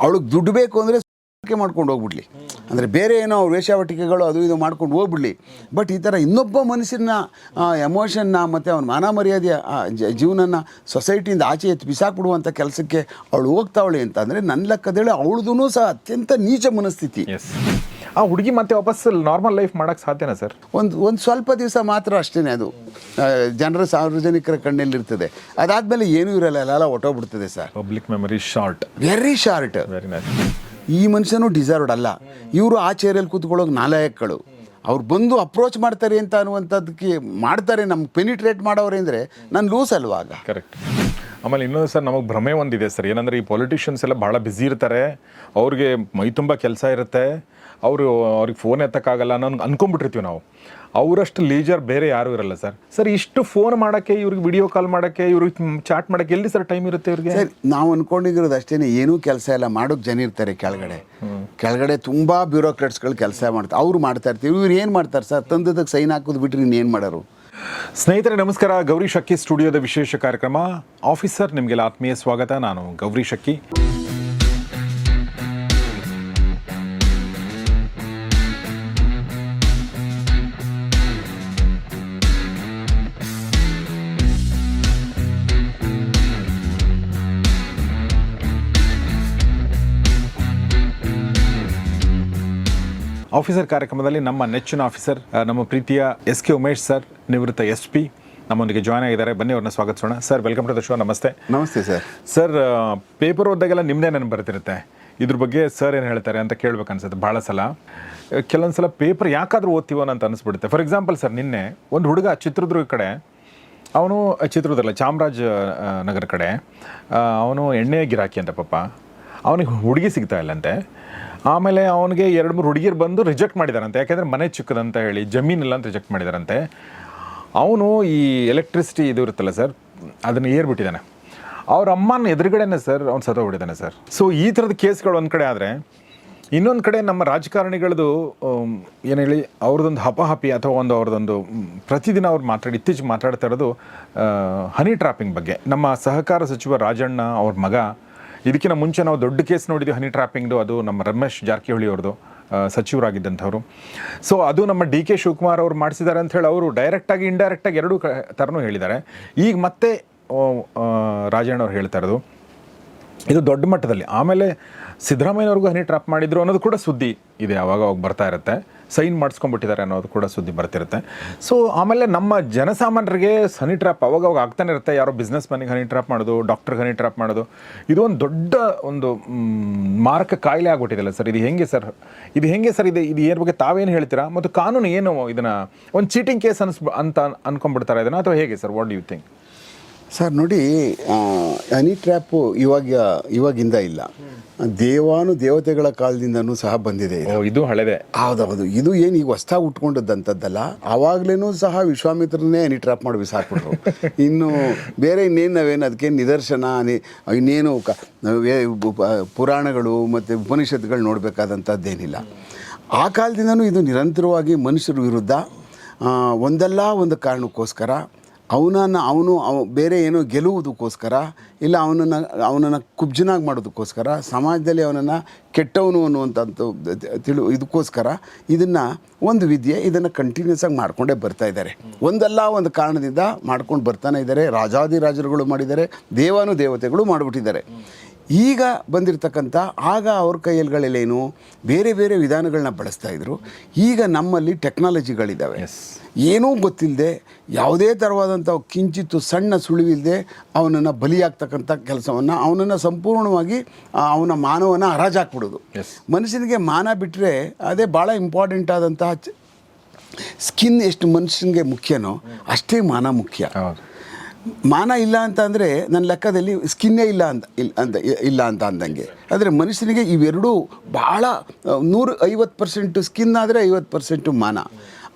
ಅವಳಿಗೆ ದುಡ್ಡು ಬೇಕು ಅಂದರೆ ಮಾಡ್ಕೊಂಡು ಹೋಗ್ಬಿಡ್ಲಿ. ಅಂದರೆ ಬೇರೆ ಏನೋ ವೇಷಾವಟಿಕೆಗಳು ಅದು ಇದು ಮಾಡ್ಕೊಂಡು ಹೋಗ್ಬಿಡ್ಲಿ. ಬಟ್ ಈ ಥರ ಇನ್ನೊಬ್ಬ ಮನುಷ್ಯನ ಎಮೋಷನ್ನ ಮತ್ತು ಅವನ ಮಾನ ಮರ್ಯಾದೆಯ ಜೀವನನ ಸೊಸೈಟಿಯಿಂದ ಆಚೆ ಎತ್ತು ಬಿಸಾಕ್ಬಿಡುವಂಥ ಕೆಲಸಕ್ಕೆ ಅವಳು ಹೋಗ್ತಾವಳೆ ಅಂತ ಅಂದರೆ ನನ್ನ ಲೆಕ್ಕದೇಳಿ ಅವಳದೂ ಸಹ ಅತ್ಯಂತ ನೀಚ ಮನಸ್ಥಿತಿ. ಎಸ್ ಆ ಹುಡುಗಿ ಮತ್ತೆ ವಾಪಸ್ ನಾರ್ಮಲ್ ಲೈಫ್ ಮಾಡೋಕ್ಕೆ ಸಾಧ್ಯನಾ ಸರ್ ಒಂದು ಒಂದು ಸ್ವಲ್ಪ ದಿವಸ ಮಾತ್ರ ಅಷ್ಟೇ ಅದು. ಜನರ ಸಾರ್ವಜನಿಕರ ಕಣ್ಣಲ್ಲಿರ್ತದೆ. ಅದಾದಮೇಲೆ ಏನೂ ಇರಲ್ಲ ಎಲ್ಲ ಹೊಟ್ಟೋಗ್ಬಿಡ್ತದೆ sir public memory short very short very nice ಈ ಮನುಷ್ಯನು ಡಿಸರ್ವ್ಡ್ ಅಲ್ಲ. ಇವರು ಆ ಚೇರಲ್ಲಿ ಕೂತ್ಕೊಳ್ಳೋಕೆ ನಾಲಾಯಕಗಳು ಅವ್ರು ಬಂದು ಅಪ್ರೋಚ್ ಮಾಡ್ತಾರೆ ಅಂತ ಅನ್ನುವಂಥದ್ದಕ್ಕೆ ಮಾಡ್ತಾರೆ, ನಮ್ಗೆ ಪೆನಿಟ್ರೇಟ್ ಮಾಡೋರೆ ಅಂದರೆ ನಾನು ಲೂಸ್ ಅಲ್ವಾ ಆಗ? ಕರೆಕ್ಟ್ ಆಮೇಲೆ ಇನ್ನೊಂದು ಸರ್, ನಮಗೆ ಭ್ರಮೆ ಒಂದಿದೆ ಸರ್. ಏನಂದರೆ ಈ ಪೊಲಿಟಿಷಿಯನ್ಸ್ ಎಲ್ಲ ಭಾಳ ಬ್ಯುಸಿ ಇರ್ತಾರೆ. ಅವ್ರಿಗೆ ಮೈ ತುಂಬ ಕೆಲಸ ಇರುತ್ತೆ. ಅವರು ಅವ್ರಿಗೆ ಫೋನ್ ಎತ್ತಕ್ಕಾಗಲ್ಲ ಅನ್ನೋ ಅನ್ಕೊಂಡ್ಬಿಟ್ಟಿರ್ತೀವಿ ನಾವು. ಅವರಷ್ಟು ಲೀಜರ್ ಬೇರೆ ಯಾರೂ ಇರಲ್ಲ ಸರ್. ಸರ್ ಇಷ್ಟು ಫೋನ್ ಮಾಡೋಕ್ಕೆ ಇವ್ರಿಗೆ ವಿಡಿಯೋ ಕಾಲ್ ಮಾಡೋಕ್ಕೆ ಇವ್ರಿಗೆ ಚಾಟ್ ಮಾಡೋಕ್ಕೆ ಎಲ್ಲಿ ಸರ್ ಟೈಮ್ ಇರುತ್ತೆ ಇವ್ರಿಗೆ? ಸರ್ ನಾವು ಅಂದ್ಕೊಂಡಿರೋದು ಅಷ್ಟೇ ಏನೂ ಕೆಲಸ ಇಲ್ಲ ಮಾಡೋಕ್ಕೆ ಜನ ಇರ್ತಾರೆ ಕೆಳಗಡೆ. ಕೆಳಗಡೆ ತುಂಬ ಬ್ಯೂರೋಕ್ರಾಟ್ಸ್ಗಳು ಕೆಲಸ ಮಾಡ್ತಾರೆ ಅವ್ರು ಮಾಡ್ತಾ ಇರ್ತೀವಿ ಇವ್ರು ಏನು ಮಾಡ್ತಾರೆ ಸರ್? ತಂದದಕ್ಕೆ ಸೈನ್ ಹಾಕೋದು ಬಿಟ್ಟರೆ ಇನ್ನೇನು ಮಾಡೋರು? ಸ್ನೇಹಿತರೆ ನಮಸ್ಕಾರ ಗೌರಿ ಶಕ್ಕಿ ಸ್ಟುಡಿಯೋದ ವಿಶೇಷ ಕಾರ್ಯಕ್ರಮ. ಆಫೀಸರ್ ನಿಮಗೆಲ್ಲ ಆತ್ಮೀಯ ಸ್ವಾಗತ ನಾನು ಗೌರಿ ಶಕ್ಕಿ ಆಫೀಸರ್ ಕಾರ್ಯಕ್ರಮದಲ್ಲಿ ನಮ್ಮ ನೆಚ್ಚಿನ ಆಫೀಸರ್ ನಮ್ಮ ಪ್ರೀತಿಯ ಎಸ್ ಕೆ ಉಮೇಶ್ ಸರ್ ನಿವೃತ್ತ ಎಸ್ ಪಿ ನಮ್ಮೊಂದಿಗೆ ಜಾಯ್ನ್ ಆಗಿದ್ದಾರೆ. ಬನ್ನಿ ಅವ್ರನ್ನ ಸ್ವಾಗತಿಸೋಣ sir welcome to the show ನಮಸ್ತೆ. ನಮಸ್ತೆ ಸರ್. ಸರ್ ಪೇಪರ್ ಓದಾಗೆಲ್ಲ ನಿಮ್ಮದೇ ನೆನಪು ಬರ್ತಿರುತ್ತೆ. ಇದ್ರ ಬಗ್ಗೆ ಸರ್ ಏನು ಹೇಳ್ತಾರೆ ಅಂತ ಕೇಳ್ಬೇಕು ಅನ್ಸುತ್ತೆ ಭಾಳ ಸಲ. ಕೆಲವೊಂದು ಸಲ ಪೇಪರ್ ಯಾಕಾದರೂ ಓದ್ತೀವೋ ಅಂತ ಅನಿಸ್ಬಿಡುತ್ತೆ. ಫಾರ್ ಎಕ್ಸಾಂಪಲ್ ಸರ್ ನಿನ್ನೆ ಒಂದು ಹುಡುಗ ಚಿತ್ರದುರ್ಗ ಕಡೆ ಅವನು ಚಿತ್ರದುರ್ಗಲ್ಲ ಚಾಮರಾಜ ನಗರ ಕಡೆ ಅವನು ಎಣ್ಣೆ ಗಿರಾಕಿ ಅಂತ ಪಾಪ. ಅವನಿಗೆ ಹುಡುಗಿ ಸಿಗ್ತಾ ಇಲ್ಲಂತೆ. ಆಮೇಲೆ ಅವನಿಗೆ ಎರಡು ಮೂರು ಹುಡುಗಿರು ಬಂದು ರಿಜೆಕ್ಟ್ ಮಾಡಿದಾರಂತೆ. ಯಾಕೆಂದರೆ ಮನೆ ಚಿಕ್ಕದಂತ ಹೇಳಿ, ಜಮೀನಿಲ್ಲ ಅಂತ ರಿಜೆಕ್ಟ್ ಮಾಡಿದಾರಂತೆ. ಅವನು ಈ ಎಲೆಕ್ಟ್ರಿಸಿಟಿ ಇದು ಇರುತ್ತಲ್ಲ ಸರ್ ಅದನ್ನು ಏರ್ಬಿಟ್ಟಿದ್ದಾನೆ. ಅವ್ರ ಅಮ್ಮನ ಎದುರುಗಡೆನೆ ಸರ್ ಅವ್ನು ಸತ್ತೋಗ್ಬಿಟ್ಟಿದ್ದಾನೆ ಸರ್ ಸೊ ಈ ಥರದ ಕೇಸ್ಗಳು ಒಂದು ಕಡೆ ಆದರೆ, ಇನ್ನೊಂದು ಕಡೆ ನಮ್ಮ ರಾಜಕಾರಣಿಗಳದು ಏನು ಹೇಳಿ, ಅವ್ರದ್ದೊಂದು ಹಪಹಪಿ ಅಥವಾ ಒಂದು ಅವ್ರದ್ದೊಂದು ಪ್ರತಿದಿನ ಅವ್ರು ಮಾತಾಡಿ, ಇತ್ತೀಚೆಗೆ ಮಾತಾಡ್ತಾ ಇರೋದು ಹನಿ ಟ್ರಾಪಿಂಗ್ ಬಗ್ಗೆ. ನಮ್ಮ ಸಹಕಾರ ಸಚಿವ ರಾಜಣ್ಣ ಅವ್ರ ಮಗ ಇದಕ್ಕಿಂತ ಮುಂಚೆ ನಾವು ದೊಡ್ಡ ಕೇಸ್ ನೋಡಿದ್ವಿ ಹನಿ ಟ್ರಾಪಿಂಗ್ದು ಅದು ನಮ್ಮ ರಮೇಶ್ ಜಾರಕಿಹೊಳಿ ಅವ್ರದ್ದು ಸಚಿವರಾಗಿದ್ದಂಥವ್ರು. ಸೊ ಅದು ನಮ್ಮ ಡಿ ಕೆ ಶಿವಕುಮಾರ್ ಅವರು ಮಾಡಿಸಿದ್ದಾರೆ ಅಂತ ಹೇಳಿ ಅವರು ಡೈರೆಕ್ಟಾಗಿ ಇಂಡೈರೆಕ್ಟಾಗಿ ಎರಡೂ ಕ ಥರನೂ ಹೇಳಿದ್ದಾರೆ. ಈಗ ಮತ್ತೆ ರಾಜಣ್ಣ ಅವ್ರು ಹೇಳ್ತಾ ಇರೋದು ಇದು ದೊಡ್ಡ ಮಟ್ಟದಲ್ಲಿ. ಆಮೇಲೆ ಸಿದ್ದರಾಮಯ್ಯವ್ರಿಗೂ ಹನಿ ಟ್ರಾಪ್ ಮಾಡಿದ್ರು ಅನ್ನೋದು ಕೂಡ ಸುದ್ದಿ ಇದೆ. ಅವಾಗ ಅವಾಗ ಬರ್ತಾ ಇರುತ್ತೆ. ಸೈನ್ ಮಾಡಿಸ್ಕೊಂಡ್ಬಿಟ್ಟಿದ್ದಾರೆ ಅನ್ನೋದು ಕೂಡ ಸುದ್ದಿ ಬರ್ತಿರುತ್ತೆ. ಸೊ ಆಮೇಲೆ ನಮ್ಮ ಜನಸಾಮಾನ್ಯರಿಗೆ ಹನಿ ಟ್ರಾಪ್ ಅವಾಗ ಅವಾಗ ಆಗ್ತಾನೆ ಇರುತ್ತೆ. ಯಾರೋ ಬಿಸ್ನೆಸ್ ಮನಿಗೆ ಹನಿ ಟ್ರಾಪ್ ಮಾಡೋದು ಡಾಕ್ಟರ್ಗೆ ಹನಿ ಟ್ರಾಪ್ ಮಾಡೋದು. ಇದು ಒಂದು ದೊಡ್ಡ ಒಂದು ಮಾರಕ ಕಾಯಿಲೆ ಆಗಿಬಿಟ್ಟಿದೆಯಲ್ಲ ಸರ್. ಇದು ಹೆಂಗೆ ಸರ್? ಇದು ಹೆಂಗೆ ಸರ್ ಇದೆ? ಇದು ಏನ್ ಬಗ್ಗೆ ತಾವೇನು ಹೇಳ್ತೀರಾ? ಮತ್ತು ಕಾನೂನು ಏನು ಇದನ್ನು, ಒಂದು ಚೀಟಿಂಗ್ ಕೇಸ್ ಅನ್ಸ್, ಅಂತ ಅನ್ಕೊಂಡ್ಬಿಡ್ತಾರೆ ಇದನ್ನು? ಅಥವಾ ಹೇಗೆ sir? What you think sir ನೋಡಿ ಎನಿ ಹನಿ ಟ್ರ್ಯಾಪು ಇವಾಗ ಇವಾಗಿಂದ ಇಲ್ಲ. ದೇವಾನು ದೇವತೆಗಳ ಕಾಲದಿಂದನೂ ಸಹ ಬಂದಿದೆ ಇದು. ಹಳೆದೇ. ಹೌದೌದು. ಇದು ಏನು ಈಗ ಹೊಸ್ದಾಗಿ ಉಟ್ಕೊಂಡದ್ದಂಥದ್ದಲ್ಲ ಆವಾಗ್ಲೇನೂ ಸಹ ವಿಶ್ವಾಮಿತ್ರನೇ ಹನಿ ಟ್ರ್ಯಾಪ್ ಮಾಡಿ ಬಿಸಾಕ್ಬಿಟ್ರು. ಇನ್ನು ಬೇರೆ ಇನ್ನೇನು ನಾವೇನು ಅದಕ್ಕೆ ನಿದರ್ಶನ ಇನ್ನೇನು ಪುರಾಣಗಳು ಮತ್ತು ಉಪನಿಷತ್ಗಳು ನೋಡಬೇಕಾದಂಥದ್ದೇನಿಲ್ಲ. ಆ ಕಾಲದಿಂದನೂ ಇದು ನಿರಂತರವಾಗಿ ಮನುಷ್ಯರ ವಿರುದ್ಧ ಒಂದಲ್ಲ ಒಂದು ಕಾರಣಕ್ಕೋಸ್ಕರ ಅವನನ್ನು ಅವನು ಅವ ಬೇರೆ ಏನೋ ಗೆಲ್ಲುವುದಕ್ಕೋಸ್ಕರ ಇಲ್ಲ ಅವನನ್ನು ಅವನನ್ನು ಕುಬ್ಜನಾಗಿ ಮಾಡೋದಕ್ಕೋಸ್ಕರ, ಸಮಾಜದಲ್ಲಿ ಅವನನ್ನು ಕೆಟ್ಟವನು ಅನ್ನುವಂಥದ್ದು ತಿಳು, ಇದಕ್ಕೋಸ್ಕರ ಇದನ್ನು ಒಂದು ವಿದ್ಯೆ ಇದನ್ನು ಕಂಟಿನ್ಯೂಸ್ ಆಗಿ ಮಾಡ್ಕೊಂಡೇ ಬರ್ತಾ ಇದ್ದಾರೆ. ಒಂದಲ್ಲ ಒಂದು ಕಾರಣದಿಂದ ಮಾಡ್ಕೊಂಡು ಬರ್ತಾನೆ ಇದ್ದಾರೆ. ರಾಜಾದಿರಾಜರುಗಳು ಮಾಡಿದ್ದಾರೆ. ದೇವಾನು ದೇವತೆಗಳು ಮಾಡಿಬಿಟ್ಟಿದ್ದಾರೆ. ಈಗ ಬಂದಿರತಕ್ಕಂಥ ಆಗ ಅವ್ರ ಕೈಯಲ್ಗಳಲ್ಲೇನು ಬೇರೆ ಬೇರೆ ವಿಧಾನಗಳನ್ನ ಬಳಸ್ತಾ ಇದ್ರು. ಈಗ ನಮ್ಮಲ್ಲಿ ಟೆಕ್ನಾಲಜಿಗಳಿದ್ದಾವೆ ಏನೂ ಗೊತ್ತಿಲ್ಲದೆ ಯಾವುದೇ ಥರವಾದಂಥ ಕಿಂಚಿತ್ತು ಸಣ್ಣ ಸುಳಿವಿಲ್ಲದೆ ಅವನನ್ನು ಬಲಿಯಾಗ್ತಕ್ಕಂಥ ಕೆಲಸವನ್ನು ಅವನನ್ನು ಸಂಪೂರ್ಣವಾಗಿ ಅವನ ಮಾನವನ ಹರಾಜಾಕ್ಬಿಡೋದು. ಮನುಷ್ಯನಿಗೆ ಮಾನ ಬಿಟ್ಟರೆ ಅದೇ ಭಾಳ ಇಂಪಾರ್ಟೆಂಟ್ ಆದಂತಹ ಸ್ಕಿನ್ ಎಷ್ಟು ಮನುಷ್ಯನಿಗೆ ಮುಖ್ಯನೋ ಅಷ್ಟೇ ಮಾನ ಮುಖ್ಯ. ಮಾನ ಇಲ್ಲ ಅಂತ ಅಂದರೆ ನನ್ನ ಲೆಕ್ಕದಲ್ಲಿ ಸ್ಕಿನ್ನೇ ಇಲ್ಲ ಅಂತ ಇಲ್ಲ ಅಂತ ಇಲ್ಲ ಅಂತ ಅಂದಂಗೆ. ಆದರೆ ಮನುಷ್ಯನಿಗೆ ಇವೆರಡೂ ಭಾಳ ನೂರು ಐವತ್ತು ಪರ್ಸೆಂಟು ಸ್ಕಿನ್ ಆದರೆ ಐವತ್ತು ಪರ್ಸೆಂಟು ಮಾನ.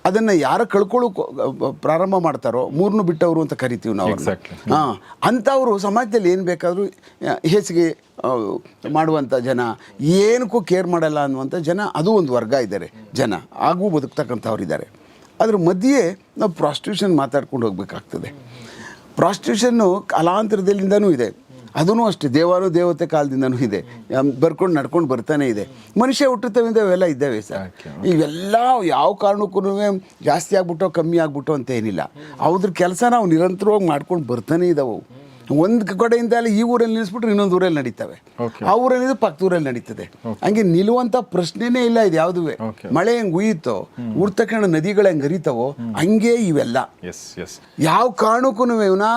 ಅದನ್ನು ಯಾರು ಕಳ್ಕೊಳ್ಳೋಕೆ ಪ್ರಾರಂಭ ಮಾಡ್ತಾರೋ ಮೂರನ್ನು ಬಿಟ್ಟವರು ಅಂತ ಕರಿತೀವಿ ನಾವು. ಹಾಂ ಅಂಥವರು ಸಮಾಜದಲ್ಲಿ ಏನು ಬೇಕಾದರೂ ಹೆಚ್ಚಿಗೆ ಮಾಡುವಂಥ ಜನ ಏನಕ್ಕೂ ಕೇರ್ ಮಾಡಲ್ಲ ಅನ್ನುವಂಥ ಜನ ಅದು ಒಂದು ವರ್ಗ ಇದ್ದಾರೆ ಜನ. ಆಗೂ ಬದುಕ್ತಕ್ಕಂಥವ್ರು ಇದ್ದಾರೆ ಅದ್ರ ಮಧ್ಯೆ ನಾವು ಪ್ರಾಸ್ಟಿಟ್ಯೂಷನ್ ಮಾತಾಡ್ಕೊಂಡು ಹೋಗ್ಬೇಕಾಗ್ತದೆ. ಪ್ರಾಸ್ಟಿಟ್ಯೂಷನ್ನು ಕಾಲಾಂತರದಲ್ಲಿಂದನೂ ಇದೆ. ಅದೂ ಅಷ್ಟೇ ದೇವಾನು ದೇವತೆ ಕಾಲದಿಂದನೂ ಇದೆ. ಬರ್ಕೊಂಡು ನಡ್ಕೊಂಡು ಬರ್ತಾನೆ ಇದೆ. ಮನುಷ್ಯ ಹುಟ್ಟುತ್ತವಿಂದ ಇವೆಲ್ಲ ಇದ್ದಾವೆ ಸರ್. ಇವೆಲ್ಲ ಯಾವ ಕಾರಣಕ್ಕೂ ಜಾಸ್ತಿ ಆಗ್ಬಿಟ್ಟೋ ಕಮ್ಮಿ ಆಗ್ಬಿಟ್ಟೋ ಅಂತ ಏನಿಲ್ಲ. ಅವ್ರ ಕೆಲಸ ನಾವು ನಿರಂತರವಾಗಿ ಮಾಡ್ಕೊಂಡು ಬರ್ತಾನೆ ಇದ್ದಾವೆ ಒಂದು ಕಡೆಯಿಂದ ಅಲ್ಲಿ ಈ ಊರಲ್ಲಿ ನಿಲ್ಲಿಸ್ಬಿಟ್ರೆ ಇನ್ನೊಂದು ಊರಲ್ಲಿ ನಡೀತವೆ. ಆ ಊರಲ್ಲಿ ಪಕ್ಕದ ಊರಲ್ಲಿ ನಡೀತದೆ. ಹಂಗೆ ನಿಲ್ಲುವಂಥ ಪ್ರಶ್ನೆನೇ ಇಲ್ಲ ಇದು ಯಾವುದುವೆ. ಮಳೆ ಹೆಂಗೆ ಉಯ್ಯಿತೋ ಊರ್ ತಕ್ಷಣ ನದಿಗಳು ಹೆಂಗೆ ಹರಿತಾವೋ ಹಂಗೆ ಇವೆಲ್ಲ. ಎಸ್ ಎಸ್ ಯಾವ ಕಾರಣಕ್ಕೂ ಇವನ